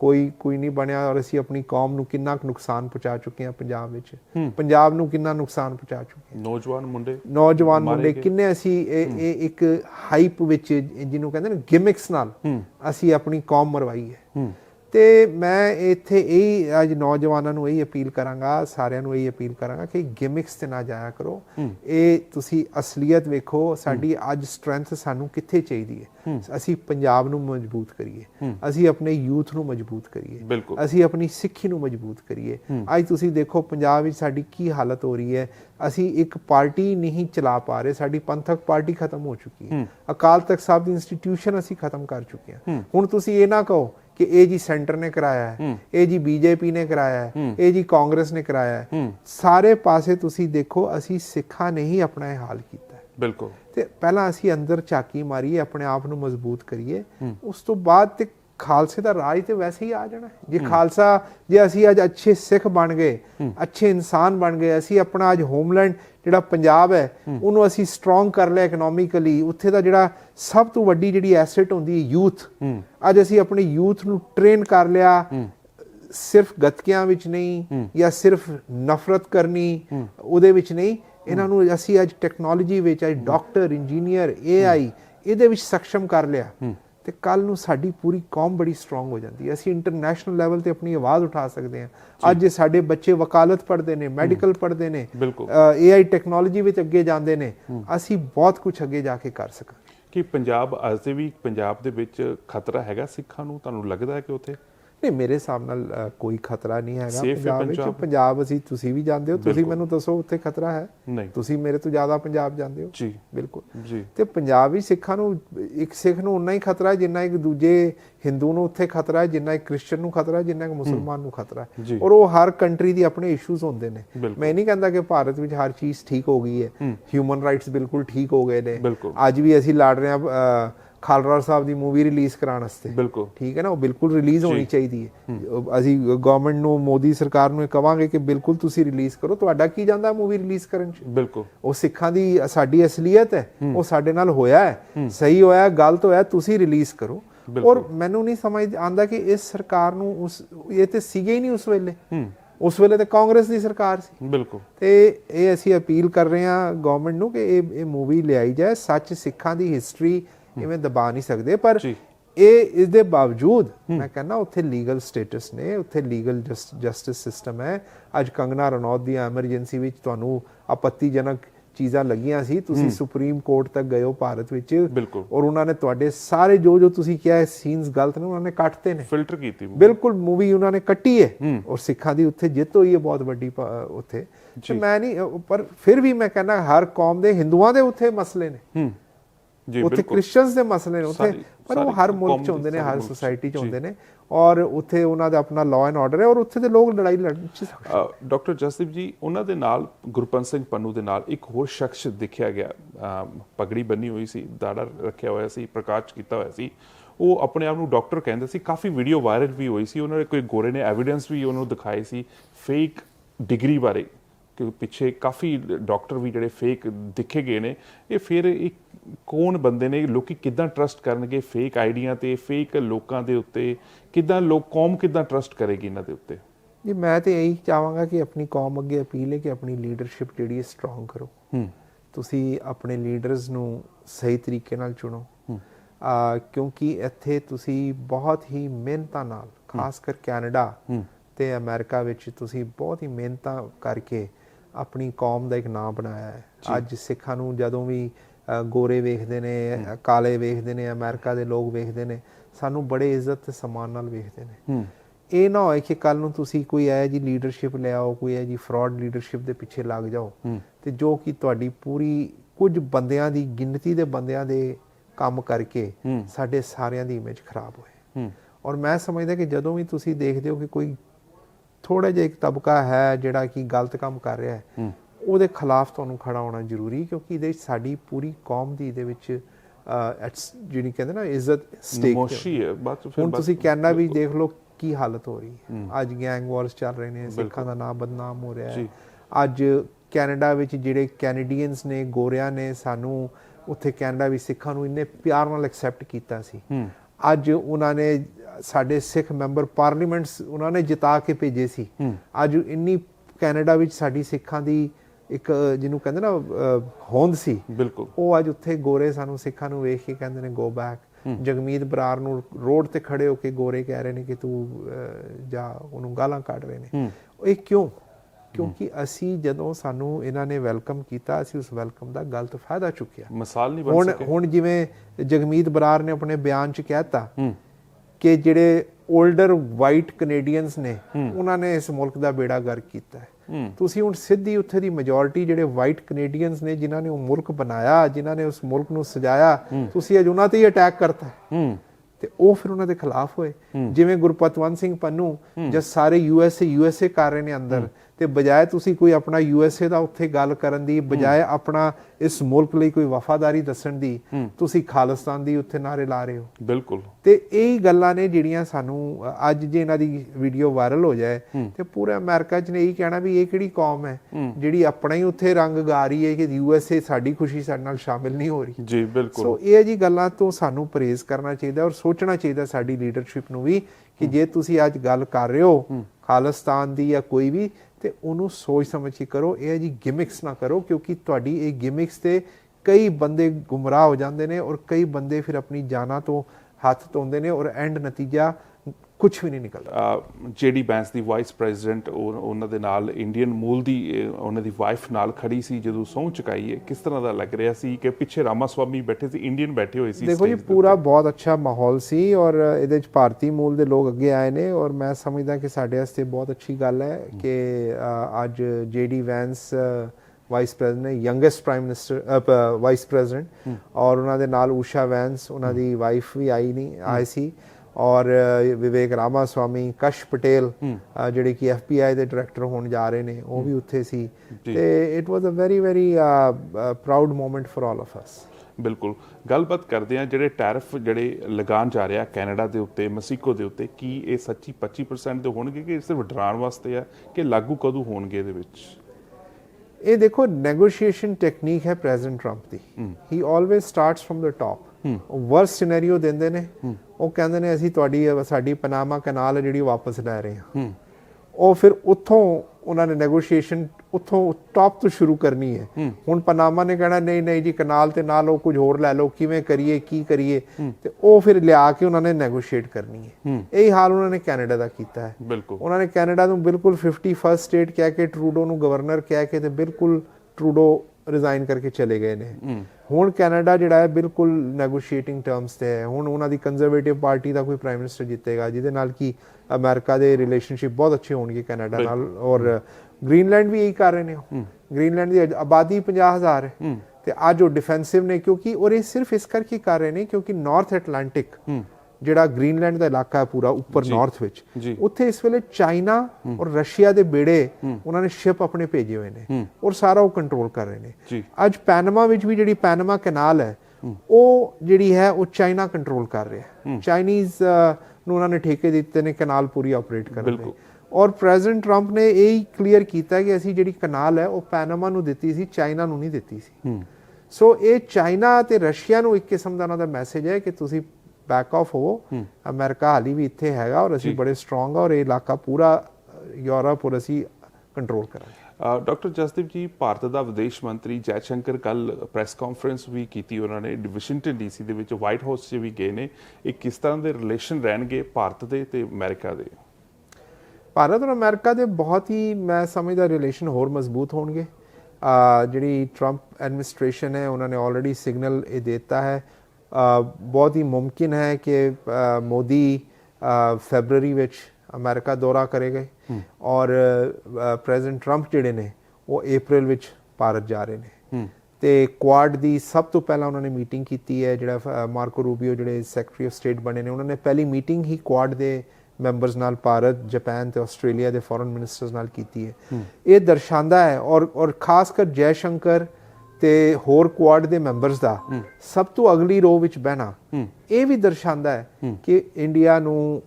ਕੋਈ ਕੋਈ ਨਹੀਂ ਬਣਿਆ ਔਰ ਅਸੀਂ ਆਪਣੀ ਕੌਮ ਨੂੰ ਕਿੰਨਾ ਕੁ ਨੁਕਸਾਨ ਪਹੁੰਚਾ ਚੁੱਕੇ ਹਾਂ ਪੰਜਾਬ ਵਿੱਚ। ਪੰਜਾਬ ਨੂੰ ਕਿੰਨਾ ਨੁਕਸਾਨ ਪਹੁੰਚਾ ਚੁੱਕੇ ਹਾਂ। ਨੌਜਵਾਨ ਮੁੰਡੇ। ਨੌਜਵਾਨ ਮੁੰਡੇ। ਕਿੰਨੇ ਅਸੀਂ ਇਹ ਇਹ ਇੱਕ ਹਾਈਪ ਵਿੱਚ ਜਿਹਨੂੰ ਕਹਿੰਦੇ ਨੇ ਗਿਮਿਕਸ ਨਾਲ ਅਸੀਂ ਆਪਣੀ ਕੌਮ ਮਰਵਾਈ ਹੂੰ। ਤੇ ਮੈਂ ਇੱਥੇ ਇਹ ਅੱਜ ਨੌਜਵਾਨਾਂ ਨੂੰ ਇਹ ਅਪੀਲ ਕਰਾਂਗਾ ਸਾਰਿਆਂ ਨੂੰ ਇਹ ਅਪੀਲ ਕਰਾਂਗਾ ਕਿ ਗਿਮਿਕਸ ਤੇ ਨਾ ਜਾਇਆ ਕਰੋ। ਇਹ ਤੁਸੀਂ ਅਸਲੀਅਤ ਵੇਖੋ ਸਾਡੀ ਅੱਜ ਸਟਰੈਂਥ ਸਾਨੂੰ ਕਿੱਥੇ ਚਾਹੀਦੀ ਹੈ? ਅਸੀਂ ਪੰਜਾਬ ਨੂੰ ਮਜ਼ਬੂਤ ਕਰੀਏ। ਅਸੀਂ ਆਪਣੇ ਯੂਥ ਨੂੰ ਮਜ਼ਬੂਤ ਕਰੀਏ। ਅਸੀਂ ਆਪਣੀ ਸਿੱਖੀ ਨੂੰ ਮਜ਼ਬੂਤ ਕਰੀਏ। ਅੱਜ ਤੁਸੀਂ ਦੇਖੋ ਪੰਜਾਬ ਵਿੱਚ ਸਾਡੀ ਕੀ ਹਾਲਤ ਹੋ ਰਹੀ ਹੈ? ਅਸੀਂ ਇੱਕ ਪਾਰਟੀ ਨਹੀਂ ਚਲਾ ਪਾ ਰਹੇ ਸਾਡੀ ਪੰਥਕ ਪਾਰਟੀ ਖਤਮ ਹੋ ਚੁੱਕੀ ਹੈ। ਅਕਾਲ ਤਖਤ ਸਾਹਿਬ ਦੀ ਇੰਸਟੀਟਿਊਸ਼ਨ ਅਸੀਂ ਖਤਮ ਕਰ ਚੁੱਕੇ ਹਾਂ। ਹੁਣ ਤੁਸੀਂ ਇਹ ਨਾ ਕਹੋ ਕਿ ਇਹ ਜੀ ਸੈਂਟਰ ਨੇ ਕਰਾਇਆ ਹੈ ਇਹ ਜੀ ਬੀਜੇਪੀ ਨੇ ਕਰਾਇਆ ਹੈ ਇਹ ਜੀ ਕਾਂਗਰਸ ਨੇ ਕਰਾਇਆ ਹੈ। ਸਾਰੇ ਪਾਸੇ ਤੁਸੀਂ ਦੇਖੋ ਅਸੀਂ ਸਿੱਖਾਂ ਨੇ ਹੀ ਆਪਣਾ ਇਹ ਹਾਲ ਕੀਤਾ ਹੈ। ਬਿਲਕੁਲ। ਤੇ ਪਹਿਲਾਂ ਅਸੀਂ ਅੰਦਰ ਝਾਕੀ ਮਾਰੀਏ ਆਪਣੇ ਆਪ ਨੂੰ ਮਜ਼ਬੂਤ ਕਰੀਏ ਉਸ ਤੋਂ ਬਾਅਦ ਤੇ ਖਾਲਸੇ ਦਾ ਰਾਜ ਤੇ ਵੈਸੇ ਹੀ ਆ ਜਾਣਾ। ਜੇ ਖਾਲਸਾ ਜੇ ਅਸੀਂ ਅੱਜ ਅੱਛੇ ਸਿੱਖ ਬਣ ਗਏ ਅੱਛੇ ਇਨਸਾਨ ਬਣ ਗਏ ਅਸੀਂ ਆਪਣਾ ਅੱਜ ਹੋਮਲੈਂਡ ਜਿਹੜਾ ਪੰਜਾਬ ਹੈ ਉਹਨੂੰ ਅਸੀਂ ਸਟਰੋਂਗ ਕਰ ਲਿਆ ਇਕਨੋਮਿਕਲੀ ਉੱਥੇ ਦਾ ਜਿਹੜਾ ਸਭ ਤੋਂ ਵੱਡੀ ਜਿਹੜੀ ਐਸੈਟ ਹੁੰਦੀ ਹੈ ਯੂਥ ਅੱਜ ਅਸੀਂ ਆਪਣੇ ਯੂਥ ਨੂੰ ਟ੍ਰੇਨ ਕਰ ਲਿਆ। ਸਿਰਫ ਗਤਕਿਆਂ ਵਿੱਚ ਨਹੀਂ ਜਾਂ ਸਿਰਫ ਨਫ਼ਰਤ ਕਰਨੀ ਉਹਦੇ ਵਿੱਚ ਨਹੀਂ। ਇਹਨਾਂ ਨੂੰ ਅਸੀਂ ਅੱਜ ਟੈਕਨੋਲੋਜੀ ਵਿੱਚ ਅੱਜ ਡਾਕਟਰ ਇੰਜੀਨੀਅਰ AI ਇਹਦੇ ਵਿੱਚ ਸક્ષਮ ਕਰ ਲਿਆ। ਤੇ ਕੱਲ ਨੂੰ ਸਾਡੀ ਪੂਰੀ ਕੌਮ ਬੜੀ ਸਟਰੋਂਗ ਹੋ ਜਾਂਦੀ ਹੈ। ਅਸੀਂ ਇੰਟਰਨੈਸ਼ਨਲ ਲੈਵਲ ਤੇ ਆਪਣੀ ਆਵਾਜ਼ ਉਠਾ ਸਕਦੇ ਹਾਂ। ਅੱਜ ਜੇ ਸਾਡੇ ਬੱਚੇ ਵਕਾਲਤ ਪੜ੍ਹਦੇ ਨੇ ਮੈਡੀਕਲ ਪੜ੍ਹਦੇ ਨੇ ਬਿਲਕੁਲ। AI ਟੈਕਨੋਲੋਜੀ ਵਿੱਚ ਅੱਗੇ ਜਾਂਦੇ ਨੇ। ਅਸੀਂ ਬਹੁਤ ਕੁਝ ਅੱਗੇ ਜਾ ਕੇ ਕਰ ਸਕਾਂਗੇ ਕਿ ਪੰਜਾਬ ਅੱਜ ਦੇ ਵੀ ਪੰਜਾਬ ਦੇ ਵਿੱਚ ਖਤਰਾ ਹੈਗਾ ਸਿੱਖਾਂ ਨੂੰ? ਤੁਹਾਨੂੰ ਲੱਗਦਾ ਹੈ ਕਿ ਉੱਥੇ? ਨਹੀਂ ਮੇਰੇ ਹਿਸਾਬ ਨਾਲ ਕੋਈ ਖਤਰਾ ਨਹੀਂ ਹੈਗਾ ਪੰਜਾਬ ਵਿੱਚ। ਪੰਜਾਬ? ਅਸੀਂ ਤੁਸੀਂ ਵੀ ਜਾਣਦੇ ਹੋ ਤੁਸੀਂ। ਮੈਨੂੰ ਦੱਸੋ ਉੱਥੇ ਖਤਰਾ ਹੈ? ਤੁਸੀਂ ਮੇਰੇ ਤੋਂ ਜ਼ਿਆਦਾ ਪੰਜਾਬ ਜਾਣਦੇ ਹੋ? ਜੀ। ਬਿਲਕੁਲ। ਜੀ। ਤੇ ਪੰਜਾਬ ਸਿੱਖਾਂ ਨੂੰ ਇੱਕ ਸਿੱਖ ਨੂੰ ਉਨਾ ਹੀ ਖਤਰਾ ਹੈ ਜਿੰਨਾ ਇੱਕ ਦੂਜੇ ਹਿੰਦੂ ਨੂੰ ਉੱਥੇ ਖਤਰਾ ਹੈ ਜਿੰਨਾ ਇੱਕ ਕ੍ਰਿਸਚੀਅਨ ਨੂੰ ਖਤਰਾ ਹੈ ਜਿੰਨਾ ਇੱਕ ਮੁਸਲਮਾਨ ਨੂੰ ਖਤਰਾ। ਹੈ। ਔਰ ਉਹ ਹਰ ਕੰਟਰੀ ਦੀ ਆਪਣੇ ਇਸ਼ੂਜ਼ ਹੁੰਦੇ ਨੇ। ਮੈਂ ਨਹੀਂ ਕਹਿੰਦਾ ਕਿ ਭਾਰਤ ਵਿੱਚ ਹਰ ਚੀਜ਼ ਠੀਕ ਹੋ ਗਈ ਹੈ। ਹਿਊਮਨ ਰਾਈਟਸ ਬਿਲਕੁਲ ਠੀਕ ਹੋ ਗਏ ਨੇ। ਅੱਜ ਵੀ ਅਸੀਂ ਲੜ ਰਹੇ ਹਾਂ ਅ, ਖਾਲੜਾ ਸਾਹਿਬ ਦੀ ਮੂਵੀ ਰਿਲੀਜ਼ ਕਰਾਉਣ ਵਾਸਤੇ। ਬਿਲਕੁਲ। ਠੀਕ ਹੈ ਨਾ? ਉਹ ਬਿਲਕੁਲ ਰਿਲੀਜ਼ ਹੋਣੀ ਚਾਹੀਦੀ ਹੈ। ਅਸੀਂ ਗਵਰਨਮੈਂਟ ਨੂੰ ਮੋਦੀ ਸਰਕਾਰ ਨੂੰ ਇਹ ਕਵਾਂਗੇ ਕਿ ਬਿਲਕੁਲ ਤੁਸੀਂ ਰਿਲੀਜ਼ ਕਰੋ। ਤੁਹਾਡਾ ਕੀ ਜਾਂਦਾ ਮੂਵੀ ਰਿਲੀਜ਼ ਕਰਨ ਚ? ਬਿਲਕੁਲ। ਉਹ ਸਿੱਖਾਂ ਦੀ ਸਾਡੀ ਅਸਲੀਅਤ ਹੈ। ਉਹ ਸਾਡੇ ਨਾਲ ਹੋਇਆ ਹੈ। ਸਹੀ ਹੋਇਆ ਗਲਤ ਹੋਇਆ ਤੁਸੀਂ ਰਿਲੀਜ਼ ਕਰੋ। ਔਰ ਮੈਨੂੰ ਨਹੀਂ ਸਮਝ ਆਂਦਾ ਕਿ ਇਸ ਸਰਕਾਰ ਨੂੰ ਉਸ ਇਹ ਤੇ ਸੀਗੇ ਹੀ ਨਹੀਂ ਉਸ ਵੇਲੇ। ਉਸ ਵੇਲੇ ਤੇ ਕਾਂਗਰਸ ਦੀ ਸਰਕਾਰ ਸੀ। ਬਿਲਕੁਲ। ਤੇ ਇਹ ਅਸੀਂ ਅਪੀਲ ਕਰ ਰਹੇ ਹਾਂ ਗਵਰਨਮੈਂਟ ਨੂੰ ਕਿ ਇਹ ਇਹ ਮੂਵੀ ਲਿਆਈ ਜਾਏ। ਸੱਚ ਸਿੱਖਾਂ ਦੀ ਹਿਸਟਰੀ ਇਵੇਂ ਦਬਾ ਨਹੀਂ ਸਕਦੇ ਪਰ। ਇਹ ਇਸ ਦੇ ਬਾਵਜੂਦ ਮੈਂ ਕਹਿੰਦਾ ਉੱਥੇ ਲੀਗਲ ਸਟੇਟਸ ਨੇ ਉੱਥੇ ਲੀਗਲ ਜਸਟਿਸ ਸਿਸਟਮ ਹੈ। ਅੱਜ ਕੰਗਨਾ ਰਣੌਤ ਦੀ ਐਮਰਜੈਂਸੀ ਵਿੱਚ ਤੁਹਾਨੂੰ ਆਪੱਤੀਜਨਕ ਚੀਜ਼ਾਂ ਲੱਗੀਆਂ ਸੀ। ਤੁਸੀਂ ਸੁਪਰੀਮ ਕੋਰਟ ਤੱਕ ਗਏ ਹੋ ਭਾਰਤ ਵਿੱਚ। ਔਰ ਉਹਨਾਂ ਨੇ ਤੁਹਾਡੇ ਸਾਰੇ ਜੋ ਜੋ ਤੁਸੀਂ ਕਿਹਾ ਸੀਨਸ ਗਲਤ ਨੇ ਉਹਨਾਂ ਨੇ ਕੱਟਤੇ ਨੇ। ਫਿਲਟਰ ਕੀਤੀ। ਬਿਲਕੁਲ ਮੂਵੀ ਉਹਨਾਂ ਨੇ ਕੱਟੀ ਹੈ। ਔਰ ਸਿੱਖਾਂ ਦੀ ਉੱਥੇ ਜਿੱਤ ਹੋਈ ਹੈ ਬਹੁਤ ਵੱਡੀ ਉੱਥੇ। ਤੇ ਮੈਂ ਨਹੀਂ ਪਰ ਫਿਰ ਵੀ ਮੈਂ ਕਹਿੰਦਾ ਹਰ ਕੌਮ ਦੇ ਹਿੰਦੂਆਂ ਦੇ ਉੱਥੇ ਮਸਲੇ ਨੇ। ਉੱਥੇ ਕ੍ਰਿਸਚੀਅਨਸ ਦੇ ਮਸਲੇ ਨੇ ਉੱਥੇ ਪਰ ਉਹ ਹਰ ਮੁਲਕ ਚ ਹੁੰਦੇ ਨੇ ਹਰ। ਸੁਸਾਇਟੀ ਚ। ਹੁੰਦੇ ਨੇ ਔਰ ਉੱਥੇ ਉਹਨਾਂ ਦਾ ਆਪਣਾ ਲਾਅ ਐਂਡ ਆਰਡਰ ਹੈ ਔਰ ਉੱਥੇ ਦੇ ਲੋਕ ਲੜਾਈ ਲੜਨ ਚ ਡਾਕਟਰ ਜਸਦੀਪ ਜੀ ਉਹਨਾਂ ਦੇ ਨਾਲ ਗੁਰਪੰਤ ਸਿੰਘ ਪੰਨੂ ਦੇ ਨਾਲ ਇੱਕ ਹੋਰ ਸ਼ਖਸ ਦਿਖਿਆ ਗਿਆ। ਪਗੜੀ ਬੰਨੀ ਹੋਈ ਸੀ ਦਾੜਾ ਰੱਖਿਆ ਹੋਇਆ ਸੀ ਪ੍ਰਕਾਸ਼ ਕੀਤਾ ਹੋਇਆ ਸੀ। ਉਹ ਆਪਣੇ ਆਪ ਨੂੰ ਡਾਕਟਰ ਕਹਿੰਦੇ ਸੀ। ਕਾਫੀ ਵੀਡੀਓ ਵਾਇਰਲ ਵੀ ਹੋਈ ਸੀ। ਉਹਨਾਂ ਨੇ ਕੋਈ ਗੋਰੇ ਨੇ ਐਵੀਡੈਂਸ ਵੀ ਉਹਨੂੰ ਦਿਖਾਏ ਸੀ। ਫੇਕ ਡਿਗਰੀ ਬਾਰੇ। ਕਿ ਪਿੱਛੇ ਕਾਫੀ ਡਾਕਟਰ ਵੀ ਜਿਹੜੇ ਫੇਕ ਦਿਖੇ ਗਏ ਨੇ। ਇਹ ਫਿਰ ਇੱਕ ਕੌਣ ਬੰਦੇ ਨੇ? ਲੋਕੀ ਕਿੱਦਾਂ ਟਰਸਟ ਕਰਨਗੇ ਫੇਕ ਆਈਡੀਆਂ ਤੇ ਫੇਕ ਲੋਕਾਂ ਦੇ ਉੱਤੇ? ਕਿੱਦਾਂ ਲੋਕ ਕੌਮ ਕਿੱਦਾਂ ਟਰਸਟ ਕਰੇਗੀ ਇਹਨਾਂ ਦੇ ਉੱਤੇ? ਜੀ ਮੈਂ ਤੇ ਇਹੀ ਚਾਹਾਂਗਾ ਕਿ ਆਪਣੀ ਕੌਮ ਅੱਗੇ ਅਪੀਲ ਹੈ ਕਿ ਆਪਣੀ ਲੀਡਰਸ਼ਿਪ ਜਿਹੜੀ ਹੈ ਸਟਰੋਂਗ ਕਰੋ। ਹੂੰ। ਤੁਸੀਂ ਆਪਣੇ ਲੀਡਰਸ ਨੂੰ ਸਹੀ ਤਰੀਕੇ ਨਾਲ ਚੁਣੋ। ਆ ਕਿਉਂਕਿ ਇੱਥੇ ਤੁਸੀਂ ਬਹੁਤ ਹੀ ਮਿਹਨਤਾਂ ਨਾਲ ਖਾਸ ਕਰ ਕੈਨੇਡਾ ਤੇ ਅਮਰੀਕਾ ਵਿੱਚ ਤੁਸੀਂ ਬਹੁਤ ਹੀ ਮਿਹਨਤਾਂ ਕਰਕੇ ਆਪਣੀ ਕੌਮ ਦਾ ਇੱਕ ਨਾਮ ਬਣਾਇਆ ਹੈ। ਅੱਜ ਸਿੱਖਾਂ ਨੂੰ ਜਦੋਂ ਵੀ ਗੋਰੇ ਵੇਖਦੇ ਨੇ ਕਾਲੇ ਵੇਖਦੇ ਨੇ ਅਮਰੀਕਾ ਦੇ ਲੋਕ ਵੇਖਦੇ ਨੇ ਸਾਨੂੰ ਬੜੇ ਇੱਜ਼ਤ ਤੇ ਸਨਮਾਨ ਨਾਲ ਵੇਖਦੇ ਨੇ। ਹੂੰ। ਇਹ ਨਾ ਹੋਏ ਕਿ ਕੱਲ ਨੂੰ ਤੁਸੀਂ ਕੋਈ ਐ ਜੀ ਲੀਡਰਸ਼ਿਪ ਲਿਆਓ ਕੋਈ ਐ ਜੀ ਫਰਾਡ ਲੀਡਰਸ਼ਿਪ ਦੇ ਪਿੱਛੇ ਲੱਗ ਜਾਓ ਹੂੰ। ਤੇ ਜੋ ਕਿ ਤੁਹਾਡੀ ਪੂਰੀ ਕੁਝ ਬੰਦਿਆਂ ਦੀ ਗਿਣਤੀ ਦੇ ਬੰਦਿਆਂ ਦੇ ਕੰਮ ਕਰਕੇ ਹੂੰ। ਸਾਡੇ ਸਾਰਿਆਂ ਦੀ ਇਮੇਜ ਖਰਾਬ ਹੋਏ। ਹੂੰ। ਔਰ ਮੈਂ ਸਮਝਦਾ ਕਿ ਜਦੋਂ ਵੀ ਤੁਸੀਂ ਦੇਖਦੇ ਹੋ ਕਿ ਕੋਈ ਥੋੜਾ ਜਿਹਾ ਇੱਕ ਤਬਕਾ ਹੈ ਜਿਹੜਾ ਕਿ ਗਲਤ ਕੰਮ ਕਰ ਰਿਹਾ ਹੈ। ਉਹਦੇ ਖਿਲਾਫ ਤੁਹਾਨੂੰ ਖੜਾ ਹੋਣਾ ਜ਼ਰੂਰੀ ਕਿਉਂਕਿ ਇਹਦੇ ਸਾਡੀ ਪੂਰੀ ਕੌਮ ਦੀ ਇਹਦੇ ਵਿੱਚ ਜਿਹੜੀ ਕਹਿੰਦੇ ਨਾ ਇੱਜ਼ਤ ਸਟੇਕ ਨਮੋਸ਼ੀ ਹੈ ਚ ਫਿਰ ਹੁਣ ਤੁਸੀਂ ਕੈਨੇਡਾ ਵੀ ਦੇਖ ਲਓ ਕੀ ਹਾਲਤ ਹੋ ਰਹੀ ਹੈ। ਅੱਜ ਗੈਂਗ ਵਾਰਸ ਚੱਲ ਰਹੇ ਨੇ ਸਿੱਖਾਂ ਦਾ ਨਾਮ ਬਦਨਾਮ ਹੋ ਰਿਹਾ ਹੈ। ਅੱਜ ਕੈਨੇਡਾ ਵਿੱਚ ਜਿਹੜੇ ਕੈਨੇਡੀਅਨਸ ਨੇ ਗੋਰਿਆਂ ਨੇ ਸਾਨੂੰ ਉੱਥੇ ਕੈਨੇਡਾ ਵਿੱਚ ਸਿੱਖਾਂ ਨੂੰ ਇੰਨੇ ਪਿਆਰ ਨਾਲ ਐਕਸੈਪਟ ਕੀਤਾ ਸੀ। ਅੱਜ ਉਹਨਾਂ ਨੇ ਸਾਡੇ ਸਿੱਖ ਮੈਂਬਰ ਪਾਰਲੀਮੈਂਟਸ ਉਹਨਾਂ ਨੇ ਜਿਤਾ ਕੇ ਭੇਜੇ ਸੀ। ਅੱਜ ਇੰਨੀ ਕੈਨੇਡਾ ਵਿੱਚ ਸਾਡੀ ਸਿੱਖਾਂ ਦੀ ਇੱਕ ਜਿਹਨੂੰ ਕਹਿੰਦੇ ਨਾ ਹੋਂਦ ਸੀ। ਬਿਲਕੁਲ। ਉਹ ਅੱਜ ਉੱਥੇ ਗੋਰੇ ਸਾਨੂੰ ਸਿੱਖਾਂ ਨੂੰ ਵੇਖ ਕੇ ਕਹਿੰਦੇ ਨੇ ਗੋ ਬੈਕ ਜਗਮੀਤ ਬਰਾਰ ਨੂੰ ਰੋਡ ਤੇ ਖੜੇ ਹੋ ਕੇ ਗੋਰੇ ਕਹਿ ਰਹੇ ਨੇ ਕਿ ਤੂੰ ਜਾ ਉਹਨੂੰ ਗਾਲਾਂ ਕੱਢ ਰਹੇ ਨੇ। ਇਹ ਕਿਉਂ? ਕਿਉਂਕਿ ਅਸੀਂ ਜਦੋਂ ਸਾਨੂੰ ਇਹਨਾਂ ਨੇ ਵੈਲਕਮ ਕੀਤਾ ਅਸੀਂ ਉਸ ਵੈਲਕਮ ਦਾ ਗਲਤ ਫਾਇਦਾ ਚੁੱਕਿਆ। ਮਿਸਾਲ ਨਹੀਂ ਬਣ ਸਕੇ। ਹੁਣ ਜਿਵੇਂ ਜਗਮੀਤ ਬਰਾਰ ਨੇ ਆਪਣੇ ਬਿਆਨ 'ਚ ਕਹਿਤਾ ਕਿ ਜਿਹੜੇ 올ਡਰ ਵਾਈਟ ਕੈਨੇਡੀਅਨਸ ਨੇ ਉਹਨਾਂ ਨੇ ਇਸ ਮੁਲਕ ਦਾ ਬੇੜਾ ਗਰਕ ਕੀਤਾ ਹੈ। ਤੁਸੀਂ ਹੁਣ ਸਿੱਧੀ ਉੱਥੇ ਦੀ ਮੈਜੋਰਿਟੀ ਜਿਹੜੇ ਵਾਈਟ ਕੈਨੇਡੀਅਨਸ ਨੇ ਜਿਨ੍ਹਾਂ ਨੇ ਉਹ ਮੁਲਕ ਬਣਾਇਆ ਜਿਨ੍ਹਾਂ ਨੇ ਉਸ ਮੁਲਕ ਨੂੰ ਸਜਾਇਆ ਤੁਸੀਂ ਅੱਜ ਉਹਨਾਂ ਤੇ ਹੀ ਅਟੈਕ ਕਰਤਾ ਹੈ। ਹੂੰ। ਤੇ ਉਹ ਫਿਰ ਉਹਨਾਂ ਦੇ ਖਿਲਾਫ ਹੋਏ। ਜਿਵੇਂ ਗੁਰਪਤਵੰਤ ਸਿੰਘ ਪੰਨੂ ਜਦ ਸਾਰੇ ਯੂਐਸਏ ਯੂਐਸਏ ਕਰ ਰਹੇ ਨੇ ਅੰਦਰ ਤੇ ਬਜਾਏ ਤੁਸੀਂ ਕੋਈ ਆਪਣਾ ਯੂਐਸਏ ਦਾ ਉੱਥੇ ਗੱਲ ਕਰਨ ਦੀ ਬਜਾਏ ਆਪਣਾ ਇਸ ਮੁਲਕ ਲਈ ਕੋਈ ਵਫਾਦਾਰੀ ਦੱਸਣ ਦੀ ਤੁਸੀਂ ਖਾਲਿਸਤਾਨ ਦੀ ਉੱਥੇ ਨਾਰੇ ਲਾ ਰਹੇ ਹੋ। ਬਿਲਕੁਲ। ਤੇ ਇਹ ਗੱਲਾਂ ਨੇ ਜਿਹੜੀਆਂ ਸਾਨੂੰ ਅੱਜ ਜੇ ਇਹਨਾਂ ਦੀ ਵੀਡੀਓ ਵਾਇਰਲ ਹੋ ਜਾਏ ਤੇ ਪੂਰੇ ਅਮਰੀਕਾ 'ਚ ਨੇ ਇਹ ਕਹਿਣਾ ਵੀ ਇਹ ਕਿਹੜੀ ਕੌਮ ਹੈ ਜਿਹੜੀ ਆਪਣਾ ਹੀ ਉੱਥੇ ਰੰਗ ਗਾ ਰਹੀ ਹੈ ਕਿ ਯੂਐਸਏ ਸਾਡੀ ਖੁਸ਼ੀ ਸਾਡੇ ਨਾਲ ਸ਼ਾਮਿਲ ਨਹੀਂ ਹੋ ਰਹੀ। ਜੀ ਬਿਲਕੁਲ। ਸੋ ਇਹ ਜੀ ਗੱਲਾਂ ਤੋਂ ਸਾਨੂੰ ਪਰਹੇਜ਼ ਕਰਨਾ ਚਾਹੀਦਾ ਔਰ ਸੋਚਣਾ ਚਾਹੀਦਾ ਸਾਡੀ ਲੀਡਰਸ਼ਿਪ ਨੂੰ ਵੀ ਕਿ ਜੇ ਤੁਸੀਂ ਅੱਜ ਗੱਲ ਕਰ ਰਹੇ ਹੋ। ਖਾਲਿਸਤਾਨ ਦੀ ਜਾਂ ਕੋਈ ਵੀ ਤੇ ਉਹਨੂੰ ਸੋਚ ਸਮਝ ਕੇ ਕਰੋ। ਇਹ ਜੀ ਗਿਮਿਕਸ ਨਾ ਕਰੋ, ਕਿਉਂਕਿ ਤੁਹਾਡੀ ਇਹ ਗਿਮਿਕਸ ਤੇ ਕਈ ਬੰਦੇ ਗੁੰਮਰਾਹ ਹੋ ਜਾਂਦੇ ਨੇ ਔਰ ਕਈ ਬੰਦੇ ਫਿਰ ਆਪਣੀ ਜਾਨਾਂ ਤੋਂ ਹੱਥ ਧੋਂਦੇ ਨੇ ਔਰ ਐਂਡ ਨਤੀਜਾ ਕੁਝ ਵੀ ਨਹੀਂ ਨਿਕਲਦਾ। ਜੇਡੀ ਬੈਂਸ ਦੀ ਵਾਈਸ ਪ੍ਰੈਜ਼ੀਡੈਂਟ ਉਹਨਾਂ ਦੇ ਨਾਲ ਇੰਡੀਅਨ ਮੂਲ ਦੀ ਉਹਨਾਂ ਦੀ ਵਾਈਫ ਨਾਲ ਖੜੀ ਸੀ ਜਦੋਂ ਸਹੁੰ ਚੁਕਾਈ ਹੈ ਕਿਸ ਤਰ੍ਹਾਂ ਦਾ ਲੱਗ ਰਿਹਾ ਸੀ ਕਿ ਪਿੱਛੇ ਰਾਮਾ ਸਵਾਮੀ ਬੈਠੇ ਸੀ ਇੰਡੀਅਨ ਬੈਠੇ ਹੋਏ ਸੀ ਦੇਖੋ ਜੀ ਪੂਰਾ ਬਹੁਤ ਅੱਛਾ ਮਾਹੌਲ ਸੀ ਔਰ ਇਹਦੇ ਵਿੱਚ ਭਾਰਤੀ ਮੂਲ ਦੇ ਲੋਕ ਅੱਗੇ ਆਏ ਨੇ ਔਰ ਮੈਂ ਸਮਝਦਾ ਕਿ ਸਾਡੇ ਵਾਸਤੇ ਬਹੁਤ ਅੱਛੀ ਗੱਲ ਹੈ ਕਿ ਅੱਜ JD Vance vice president youngest prime minister vice president ਔਰ ਉਹਨਾਂ ਦੇ ਨਾਲ ਊਸ਼ਾ ਵੈਂਸ ਉਹਨਾਂ ਦੀ ਵਾਈਫ ਵੀ ਆਈ ਨਹੀਂ ਆਈ ਸੀ। ਔਰ ਵਿਵੇਕ ਰਾਮਾ ਸਵਾਮੀ ਕਸ਼ ਪਟੇਲ ਜਿਹੜੇ ਕਿ ਐਫਬੀਆਈ ਦੇ ਡਾਇਰੈਕਟਰ ਹੋਣ ਜਾ ਰਹੇ ਨੇ ਉਹ ਵੀ ਉੱਥੇ ਸੀ। ਤੇ it was a very very proud moment for all of us ਬਿਲਕੁਲ। ਗੱਲਬਾਤ ਕਰਦੇ ਆ ਜਿਹੜੇ ਟੈਰਿਫ ਜਿਹੜੇ ਲਗਾਉਣ ਜਾ ਰਿਹਾ ਕੈਨੇਡਾ ਦੇ ਉੱਤੇ ਮੈਕਸੀਕੋ ਦੇ ਉੱਤੇ ਕੀ ਇਹ ਸੱਚੀ 25% ਦੇ ਹੋਣਗੇ ਕਿ ਸਿਰਫ ਡਰਾਉਣ ਵਾਸਤੇ ਆ ਕਿ ਲਾਗੂ ਕਦੋਂ ਹੋਣਗੇ ਇਹਦੇ ਵਿੱਚ? ਇਹ ਦੇਖੋ ਨੈਗੋਸ਼ੀਏਸ਼ਨ ਟੈਕਨੀਕ ਹੈ ਪ੍ਰੈਜ਼ੀਡੈਂਟ ਟਰੰਪ ਦੀ। ਹੀ। Always starts from the top worst scenario ਦਿੰਦੇ ਨੇ। ਉਹ ਕਹਿੰਦੇ ਨੇ ਅਸੀਂ ਤੁਹਾਡੀ ਸਾਡੀ ਪਨਾਮਾ ਕਨਾਲ ਜਿਹੜੀ ਵਾਪਸ ਲੈ ਰਹੇ ਹਾਂ। ਉਹ ਫਿਰ ਉੱਥੋਂ ਉਹਨਾਂ ਨੇ ਨੈਗੋਸ਼ੀਏਸ਼ਨ ਉੱਥੋਂ ਟਾਪ ਤੋਂ ਸ਼ੁਰੂ ਕਰਨੀ ਹੈ। ਹੁਣ ਪਨਾਮਾ ਨੇ ਕਹਿਣਾ ਨਹੀਂ ਨਹੀਂ ਜੀ ਕਨਾਲ ਤੇ ਨਾਲ ਉਹ ਕੁਝ ਹੋਰ ਲੈ ਲਓ ਕਿਵੇਂ ਕਰੀਏ ਕੀ ਕਰੀਏ? ਤੇ ਉਹ ਫਿਰ ਲਿਆ ਕੇ ਉਹਨਾਂ ਨੇ ਨੈਗੋਸ਼ੀਏਟ ਕਰਨੀ ਹੈ। ਇਹੀ ਹਾਲ ਉਹਨਾਂ ਨੇ ਕੈਨੇਡਾ ਦਾ ਕੀਤਾ ਹੈ। ਉਹਨਾਂ ਨੇ ਕੈਨੇਡਾ ਨੂੰ ਬਿਲਕੁਲ 51st ਸਟੇਟ ਕਹਿ ਕੇ ਟਰੂਡੋ ਨੂੰ ਗਵਰਨਰ ਕਹਿ ਕੇ ਤੇ ਬਿਲਕੁਲ ਟਰੂਡੋ ਰਿਜ਼ਾਈਨ ਕਰਕੇ ਚਲੇ ਗਏ ਨੇ। ਹੁਣ ਕੈਨੇਡਾ ਜਿਹੜਾ ਹੈ ਬਿਲਕੁਲ ਨੈਗੋਸ਼ੀਏਟਿੰਗ ਟਰਮਸ ਤੇ ਹੈ। ਹੁਣ ਉਹਨਾਂ ਦੀ ਕੰਜ਼ਰਵੇਟਿਵ ਪਾਰਟੀ ਦਾ ਕੋਈ ਪ੍ਰਾਈਮ ਮਿਨਿਸਟਰ ਜਿੱਤੇਗਾ ਜਿਹਦੇ ਨਾਲ ਕੀ ਅਮਰੀਕਾ ਦੇ ਰਿਲੇਸ਼ਨਸ਼ਿਪ ਬਹੁਤ ਅੱਛੇ ਹੋਣਗੇ ਕੈਨੇਡਾ ਨਾਲ। ਔਰ ਗ੍ਰੀਨਲੈਂਡ ਵੀ ਇਹੀ ਕਰ ਰਹੇ ਨੇ। ਗ੍ਰੀਨਲੈਂਡ ਦੀ ਆਬਾਦੀ 50000 ਹੈ। ਤੇ ਅੱਜ ਉਹ ਡਿਫੈਂਸਿਵ ਨੇ ਕਿਉਂਕਿ ਔਰ ਇਹ ਸਿਰਫ ਇਸ ਕਰਕੇ ਕਰ ਰਹੇ ਨੇ ਕਿਉਂਕਿ ਨਾਰਥ ਐਟਲਾਂਟਿਕ ਜਿਹੜਾ ਗ੍ਰੀਨਲੈਂਡ ਦਾ ਇਲਾਕਾ ਹੈ ਪੂਰਾ ਉੱਪਰ ਨਾਰਥ ਵਿੱਚ। ਉੱਥੇ ਇਸ ਵੇਲੇ ਚਾਈਨਾ ਔਰ ਰਸ਼ੀਆ ਦੇ ਬੇੜੇ ਉਹਨਾਂ ਨੇ ਸ਼ਿਪ ਆਪਣੇ ਭੇਜੇ ਹੋਏ ਨੇ ਔਰ ਸਾਰਾ ਉਹ ਕੰਟਰੋਲ ਕਰ ਰਹੇ ਨੇ। ਅੱਜ ਪੈਨਾਮਾ ਵਿੱਚ ਵੀ ਜਿਹੜੀ ਪੈਨਾਮਾ ਕਨਾਲ ਹੈ ਉਹ ਜਿਹੜੀ ਹੈ ਉਹ ਚਾਈਨਾ ਕੰਟਰੋਲ ਕਰ ਰਿਹਾ ਹੈ। ਚਾਈਨੀਜ਼ ਨੂੰ ਉਹਨਾਂ ਨੇ ਠੇਕੇ ਦਿੱਤੇ ਨੇ ਕਨਾਲ ਪੂਰੀ ਆਪਰੇਟ ਕਰਨ ਦੇ ਬਿਲਕੁਲ। ਔਰ ਪ੍ਰੈਜ਼ੀਡੈਂਟ ਟਰੰਪ ਨੇ ਇਹ ਹੀ ਕਲੀਅਰ ਕੀਤਾ ਕਿ ਅਸੀਂ ਜਿਹੜੀ ਕਨਾਲ ਹੈ ਉਹ ਪੈਨਾਮਾ ਨੂੰ ਦਿੱਤੀ ਸੀ ਚਾਈਨਾ ਨੂੰ ਨਹੀਂ ਦਿੱਤੀ ਸੀ। ਸੋ ਇਹ ਚਾਈਨਾ ਤੇ ਰਸ਼ੀਆ ਨੂੰ ਇੱਕ ਕਿਸਮ ਦਾ ਉਹਨਾਂ ਦਾ ਮੈਸੇਜ ਹੈ ਕਿ ਤੁਸੀਂ ਬੈਕ ਆਫ ਹੋਵੋ ਅਮਰੀਕਾ ਹਾਲੀ ਵੀ ਇੱਥੇ ਹੈਗਾ ਔਰ ਅਸੀਂ ਬੜੇ ਸਟਰੋਂਗ ਆ ਔਰ ਇਹ ਇਲਾਕਾ ਪੂਰਾ ਯੂਰਪ ਔਰ ਅਸੀਂ ਕੰਟਰੋਲ ਕਰਾਂਗੇ। ਡਾਕਟਰ ਜਸਦੀਪ ਜੀ ਭਾਰਤ ਦਾ ਵਿਦੇਸ਼ ਮੰਤਰੀ ਜੈ ਸ਼ੰਕਰ ਕੱਲ ਪ੍ਰੈਸ ਕਾਨਫਰੰਸ ਵੀ ਕੀਤੀ ਉਹਨਾਂ ਨੇ। ਵਾਸ਼ਿੰਗਟਨ ਡੀਸੀ ਦੇ ਵਿੱਚ ਵਾਈਟ ਹਾਊਸ 'ਚ ਵੀ ਗਏ ਨੇ। ਇਹ ਕਿਸ ਤਰ੍ਹਾਂ ਦੇ ਰਿਲੇਸ਼ਨ ਰਹਿਣਗੇ ਭਾਰਤ ਦੇ ਤੇ ਅਮਰੀਕਾ ਦੇ? ਭਾਰਤ ਔਰ ਅਮਰੀਕਾ ਦੇ ਬਹੁਤ ਹੀ ਮੈਂ ਸਮਝਦਾ ਰਿਲੇਸ਼ਨ ਹੋਰ ਮਜ਼ਬੂਤ ਹੋਣਗੇ। ਜਿਹੜੀ ਟਰੰਪ ਐਡਮਿਨਿਸਟ੍ਰੇਸ਼ਨ ਹੈ ਉਹਨਾਂ ਨੇ ਆਲਰੇਡੀ ਸਿਗਨਲ ਇਹ ਦਿੱਤਾ ਹੈ। ਬਹੁਤ ਹੀ ਮੁਮਕਿਨ ਹੈ ਕਿ ਮੋਦੀ ਫੈਬਰੂਰੀ ਵਿੱਚ ਅਮਰੀਕਾ ਦੌਰਾ ਕਰੇਗਾ। ਔਰ ਪ੍ਰੈਜ਼ੀਡੈਂਟ ਟਰੰਪ ਜਿਹੜੇ ਨੇ ਉਹ April ਵਿੱਚ ਭਾਰਤ ਜਾ ਰਹੇ ਨੇ। ਤੇ ਕੁਆਡ ਦੀ ਸਭ ਤੋਂ ਪਹਿਲਾਂ ਉਹਨਾਂ ਨੇ ਮੀਟਿੰਗ ਕੀਤੀ ਹੈ ਜਿਹੜਾ ਮਾਰਕੋ ਰੂਬੀਓ ਜਿਹੜੇ ਸੈਕਟਰੀ ਆਫ ਸਟੇਟ ਬਣੇ ਨੇ ਉਹਨਾਂ ਨੇ ਪਹਿਲੀ ਮੀਟਿੰਗ ਹੀ ਕੁਆਡ ਦੇ ਮੈਂਬਰਸ ਨਾਲ ਭਾਰਤ ਜਾਪਾਨ ਤੇ ਆਸਟ੍ਰੇਲੀਆ ਦੇ ਫੋਰਨ ਮਿਨਿਸਟਰਸ ਨਾਲ ਕੀਤੀ ਹੈ। ਇਹ ਦਰਸਾਉਂਦਾ ਹੈ ਔਰ ਔਰ ਖਾਸ ਕਰ ਜੈ ਸ਼ੰਕਰ ਤੇ ਹੋਰ ਕੁਆਡ ਦੇ ਮੈਂਬਰਸ ਦਾ ਸਭ ਤੋਂ ਅਗਲੀ ਰੋ ਵਿੱਚ ਬਹਿਣਾ ਇਹ ਵੀ ਦਰਸਾਉਂਦਾ ਹੈ ਕਿ ਇੰਡੀਆ ਨੂੰ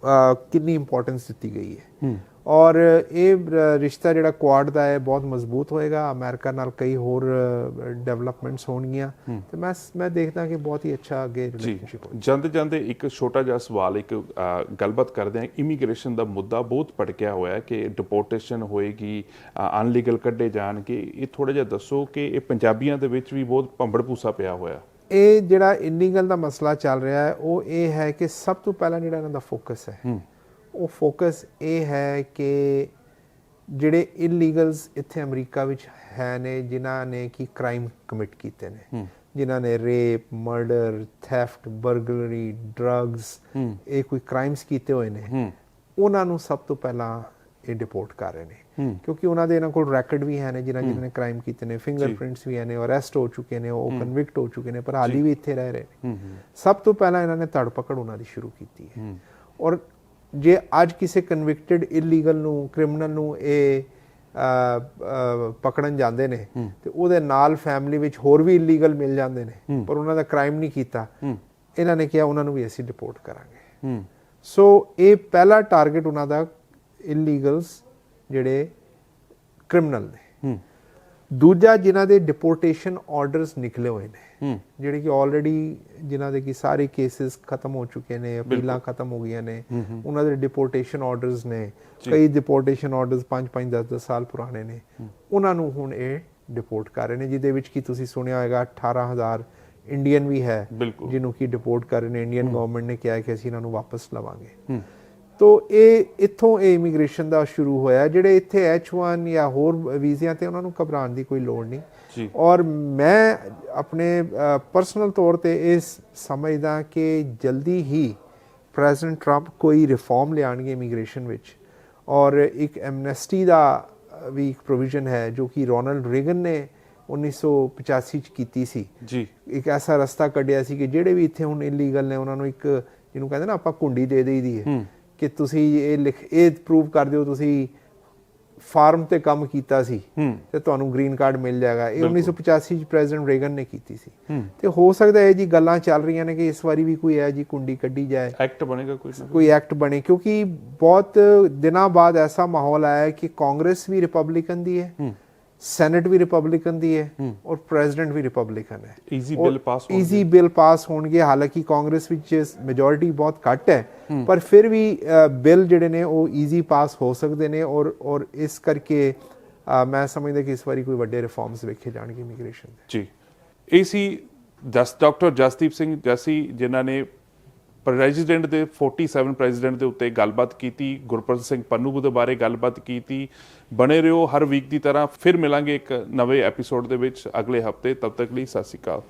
ਕਿੰਨੀ ਇੰਪੋਰਟੈਂਸ ਦਿੱਤੀ ਗਈ ਹੈ। ਔਰ ਇਹ ਰਿਸ਼ਤਾ ਜਿਹੜਾ ਕੁਆਡ ਦਾ ਹੈ ਬਹੁਤ ਮਜ਼ਬੂਤ ਹੋਏਗਾ। ਅਮਰੀਕਾ ਨਾਲ ਕਈ ਹੋਰ ਡਿਵੈਲਪਮੈਂਟਸ ਹੋਣਗੀਆਂ। ਤੇ ਮੈਂ ਮੈਂ ਦੇਖਦਾ ਕਿ ਬਹੁਤ ਹੀ ਅੱਛਾ ਅੱਗੇ ਰਿਲੇਸ਼ਨਸ਼ਿਪ ਹੋਏਗਾ। ਜਾਂਦੇ ਜਾਂਦੇ ਇੱਕ ਛੋਟਾ ਜਿਹਾ ਸਵਾਲ ਇੱਕ ਗੱਲਬਾਤ ਕਰਦੇ ਹਾਂ। ਇਮੀਗ੍ਰੇਸ਼ਨ ਦਾ ਮੁੱਦਾ ਬਹੁਤ ਭੜਕਿਆ ਹੋਇਆ ਹੈ ਕਿ ਡਿਪੋਰਟੇਸ਼ਨ ਹੋਏਗੀ ਅਨਲੀਗਲ ਕੱਢੇ ਜਾਣਗੇ। ਇਹ ਥੋੜਾ ਜਿਹਾ ਦੱਸੋ ਕਿ ਇਹ ਪੰਜਾਬੀਆਂ ਦੇ ਵਿੱਚ ਵੀ ਬਹੁਤ ਭੰਬੜ ਭੂਸਾ ਪਿਆ ਹੋਇਆ। ਇਹ ਜਿਹੜਾ ਇਲੀਗਲ ਦਾ ਮਸਲਾ ਚੱਲ ਰਿਹਾ ਹੈ ਉਹ ਇਹ ਹੈ ਕਿ ਸਭ ਤੋਂ ਪਹਿਲਾਂ ਜਿਹੜਾ ਇਹਨਾਂ ਦਾ ਫੋਕਸ ਹੈ। ਉਹ ਫੋਕਸ ਇਹ ਹੈ ਕਿ ਜਿਹੜੇ ਇਲੀਗਲਸ ਇੱਥੇ ਅਮਰੀਕਾ ਵਿੱਚ ਹੈ ਨੇ ਜਿਨ੍ਹਾਂ ਨੇ ਕੀ ਕ੍ਰਾਈਮ ਕਮਿਟ ਕੀਤੇ ਨੇ। ਜਿਨ੍ਹਾਂ ਨੇ rape murder theft burglary drugs ਇਹ ਕੋਈ ਕ੍ਰਾਈਮਸ ਕੀਤੇ ਹੋਏ ਨੇ। ਉਹਨਾਂ ਨੂੰ ਸਭ ਤੋਂ ਪਹਿਲਾਂ ਇਹ ਡਿਪੋਰਟ ਕਰ ਰਹੇ ਨੇ। ਕਿਉਂਕਿ ਉਹਨਾਂ ਦੇ ਇਹਨਾਂ ਕੋਲ ਰੈਕੋਰਡ ਵੀ ਹੈ ਨੇ ਜਿਨ੍ਹਾਂ ਜਿਨ੍ਹਾਂ ਨੇ ਕ੍ਰਾਈਮ ਕੀਤੇ ਨੇ। ਫਿੰਗਰਪ੍ਰਿੰਟਸ ਵੀ ਹੈ ਨੇ ਅਰੈਸਟ ਹੋ ਚੁੱਕੇ ਨੇ ਉਹ ਕਨਵਿਕਟ ਹੋ ਚੁੱਕੇ ਨੇ ਪਰ ਹਾਲੀ ਵੀ ਇੱਥੇ ਰਹਿ ਰਹੇ ਨੇ। ਸਭ ਤੋਂ ਪਹਿਲਾਂ ਇਹਨਾਂ ਨੇ ਧੜ ਪਕੜ ਉਹਨਾਂ ਦੀ ਸ਼ੁਰੂ ਕੀਤੀ ਹੈ। ਔਰ ਜੇ ਅੱਜ ਕਿਸੇ ਕਨਵਿਕਟਡ ਇਲੀਗਲ ਨੂੰ ਕ੍ਰਿਮੀਨਲ ਨੂੰ ਇਹ ਪਕੜਨ ਜਾਂਦੇ ਨੇ ਤੇ ਉਹਦੇ ਨਾਲ ਫੈਮਿਲੀ ਵਿੱਚ ਹੋਰ ਵੀ ਇਲੀਗਲ ਮਿਲ ਜਾਂਦੇ ਨੇ ਪਰ ਉਹਨਾਂ ਦਾ ਕ੍ਰਾਈਮ ਨਹੀਂ ਕੀਤਾ ਇਹਨਾਂ ਨੇ ਕਿਹਾ ਉਹਨਾਂ ਨੂੰ ਵੀ ਅਸੀਂ ਡਿਪੋਰਟ ਕਰਾਂਗੇ। ਸੋ ਇਹ ਪਹਿਲਾ ਟਾਰਗੇਟ ਉਹਨਾਂ ਦਾ ਇਲੀਗਲਸ ਜਿਹੜੇ ਕ੍ਰਿਮੀਨਲ ਨੇ। ਦੂਜਾ ਜਿਨ੍ਹਾਂ ਦੇ ਡਿਪੋਰਟੇਸ਼ਨ ਆਰਡਰਸ ਨਿਕਲੇ ਹੋਏ ਨੇ ਜਿਹੜੇ ਕਿ ਆਲਰੇਡੀ ਜਿਨ੍ਹਾਂ ਦੇ ਕਿ ਸਾਰੇ ਕੇਸਿਸ ਖਤਮ ਹੋ ਚੁੱਕੇ ਨੇ ਅਪੀਲਾਂ ਖਤਮ ਹੋ ਗਈਆਂ ਨੇ ਉਹਨਾਂ ਦੇ ਡਿਪੋਰਟੇਸ਼ਨ ਆਰਡਰਸ ਨੇ ਕਈ ਡਿਪੋਰਟੇਸ਼ਨ ਆਰਡਰਸ 5 5 10 10 ਸਾਲ ਪੁਰਾਣੇ ਨੇ। ਉਹਨਾਂ ਨੂੰ ਹੁਣ ਇਹ ਡਿਪੋਰਟ ਕਰ ਰਹੇ ਨੇ ਜਿਹਦੇ ਵਿੱਚ ਕੀ ਤੁਸੀਂ ਸੁਣਿਆ ਹੋਵੇਗਾ 18000 ਇੰਡੀਅਨ ਵੀ ਹੈ। ਜਿਹਨੂੰ ਕੀ ਡਿਪੋਰਟ ਕਰ ਰਹੇ ਨੇ ਇੰਡੀਅਨ ਗਵਰਨਮੈਂਟ ਨੇ ਕਿਹਾ ਕਿ ਅਸੀਂ ਇਹਨਾਂ ਨੂੰ ਵਾਪਸ ਲਵਾਂਗੇ। ਤੋ ਇਹ ਇੱਥੋਂ ਇਹ ਇਮੀਗ੍ਰੇਸ਼ਨ ਦਾ ਸ਼ੁਰੂ ਹੋਇਆ ਜਿਹੜੇ ਇੱਥੇ H1 ਜਾਂ ਹੋਰ ਵੀਜ਼ਿਆਂ ਤੇ ਉਹਨਾਂ ਨੂੰ ਘਬਰਾਉਣ ਦੀ ਕੋਈ ਲੋੜ ਨਹੀਂ। ਜੀ। ਔਰ ਮੈਂ ਆਪਣੇ ਪਰਸਨਲ ਤੌਰ ਤੇ ਇਸ ਸਮਝਦਾ ਕਿ ਜਲਦੀ ਹੀ ਪ੍ਰੈਜ਼ੀਡੈਂਟ ਟਰੰਪ ਕੋਈ ਰਿਫਾਰਮ ਲਿਆਣਗੇ ਇਮੀਗ੍ਰੇਸ਼ਨ ਵਿੱਚ। ਔਰ ਇੱਕ ਐਮਨੈਸਟੀ ਦਾ ਵੀ ਇੱਕ ਪ੍ਰੋਵੀਜ਼ਨ ਹੈ ਜੋ ਕਿ ਰੋਨਲਡ ਰੀਗਨ ਨੇ 1985 ਚ ਕੀਤੀ ਸੀ। ਜੀ। ਇੱਕ ਐਸਾ ਰਸਤਾ ਕੱਢਿਆ ਸੀ ਕਿ ਜਿਹੜੇ ਵੀ ਇੱਥੇ ਹੁਣ ਇਲੀਗਲ ਨੇ ਉਹਨਾਂ ਨੂੰ ਇੱਕ ਜਿਹਨੂੰ ਕਹਿੰਦੇ ਨਾ ਆਪਾਂ ਕੁੰਡੀ ਦੇ ਦੇਈਦੀ ਹੈ। ਕਿ ਤੁਸੀਂ ਇਹ ਲਿਖ ਇਹ ਪ੍ਰੂਵ ਕਰ ਦਿਓ ਤੁਸੀਂ ਫਾਰਮ ਤੇ ਕੰਮ ਕੀਤਾ ਸੀ ਤੇ ਤੁਹਾਨੂੰ ਗ੍ਰੀਨ ਕਾਰਡ ਮਿਲ ਜਾਏਗਾ। ਇਹ 1985 ਚ ਪ੍ਰੈਜ਼ੀਡੈਂਟ ਰੇਗਨ ਨੇ ਕੀਤੀ ਸੀ। ਤੇ ਹੋ ਸਕਦਾ ਹੈ ਜੀ ਗੱਲਾਂ ਚੱਲ ਰਹੀਆਂ ਨੇ ਕਿ ਇਸ ਵਾਰੀ ਵੀ ਕੋਈ ਹੈ ਜੀ ਕੁੰਡੀ ਕੱਢੀ ਜਾਏ। ਐਕਟ ਬਣੇਗਾ ਕੋਈ ਨਾ ਕੋਈ। ਐਕਟ ਬਣੇ ਕਿਉਂਕਿ ਬਹੁਤ ਦਿਨਾਂ ਬਾਅਦ ਐਸਾ ਮਾਹੌਲ ਆਇਆ ਕਿ ਕਾਂਗਰਸ ਵੀ ਰਿਪਬਲਿਕਨ ਦੀ ਹੈ। ਸੈਨੇਟ ਵੀ ਰਿਪਬਲਿਕਨ ਦੀ ਹੈ ਔਰ ਪ੍ਰੈਜ਼ੀਡੈਂਟ ਵੀ ਰਿਪਬਲਿਕਨ ਹੈ। ਈਜ਼ੀ ਬਿੱਲ ਪਾਸ ਹੋ ਈਜ਼ੀ ਬਿੱਲ ਪਾਸ ਹੋਣਗੇ। ਹਾਲਾਂਕਿ ਕਾਂਗਰਸ ਵਿੱਚ ਮੈਜੋਰਿਟੀ ਬਹੁਤ ਘੱਟ ਹੈ ਪਰ ਫਿਰ ਵੀ ਬਿੱਲ ਜਿਹੜੇ ਨੇ ਉਹ ਈਜ਼ੀ ਪਾਸ ਹੋ ਸਕਦੇ ਨੇ ਔਰ ਔਰ ਇਸ ਕਰਕੇ ਮੈਂ ਸਮਝਦਾ ਕਿ ਇਸ ਵਾਰੀ ਕੋਈ ਵੱਡੇ ਰਿਫਾਰਮਸ ਵੇਖੇ ਜਾਣਗੇ ਇਮੀਗ੍ਰੇਸ਼ਨ ਦੇ। ਜੀ। ਇਹ ਸੀ ਜਸ ਡਾਕਟਰ ਜਸਦੀਪ ਸਿੰਘ ਜਸੀ ਜਿਨ੍ਹਾਂ ਨੇ ਪ੍ਰੈਜ਼ੀਡੈਂਟ ਦੇ 47 ਪ੍ਰੈਜ਼ੀਡੈਂਟ ਦੇ ਉੱਤੇ ਗੱਲਬਾਤ ਕੀਤੀ, ਗੁਰਪ੍ਰੀਤ ਸਿੰਘ ਪੰਨੂ ਦੇ ਬਾਰੇ ਗੱਲਬਾਤ ਕੀਤੀ। ਬਣੇ ਰਹੋ ਹਰ ਵੀਕ ਦੀ ਤਰ੍ਹਾਂ, ਫਿਰ ਮਿਲਾਂਗੇ ਇੱਕ ਨਵੇਂ ਐਪੀਸੋਡ ਦੇ ਵਿੱਚ ਅਗਲੇ ਹਫ਼ਤੇ। ਤਬ ਤੱਕ ਲਈ ਸਤਿ ਸ਼੍ਰੀ ਅਕਾਲ।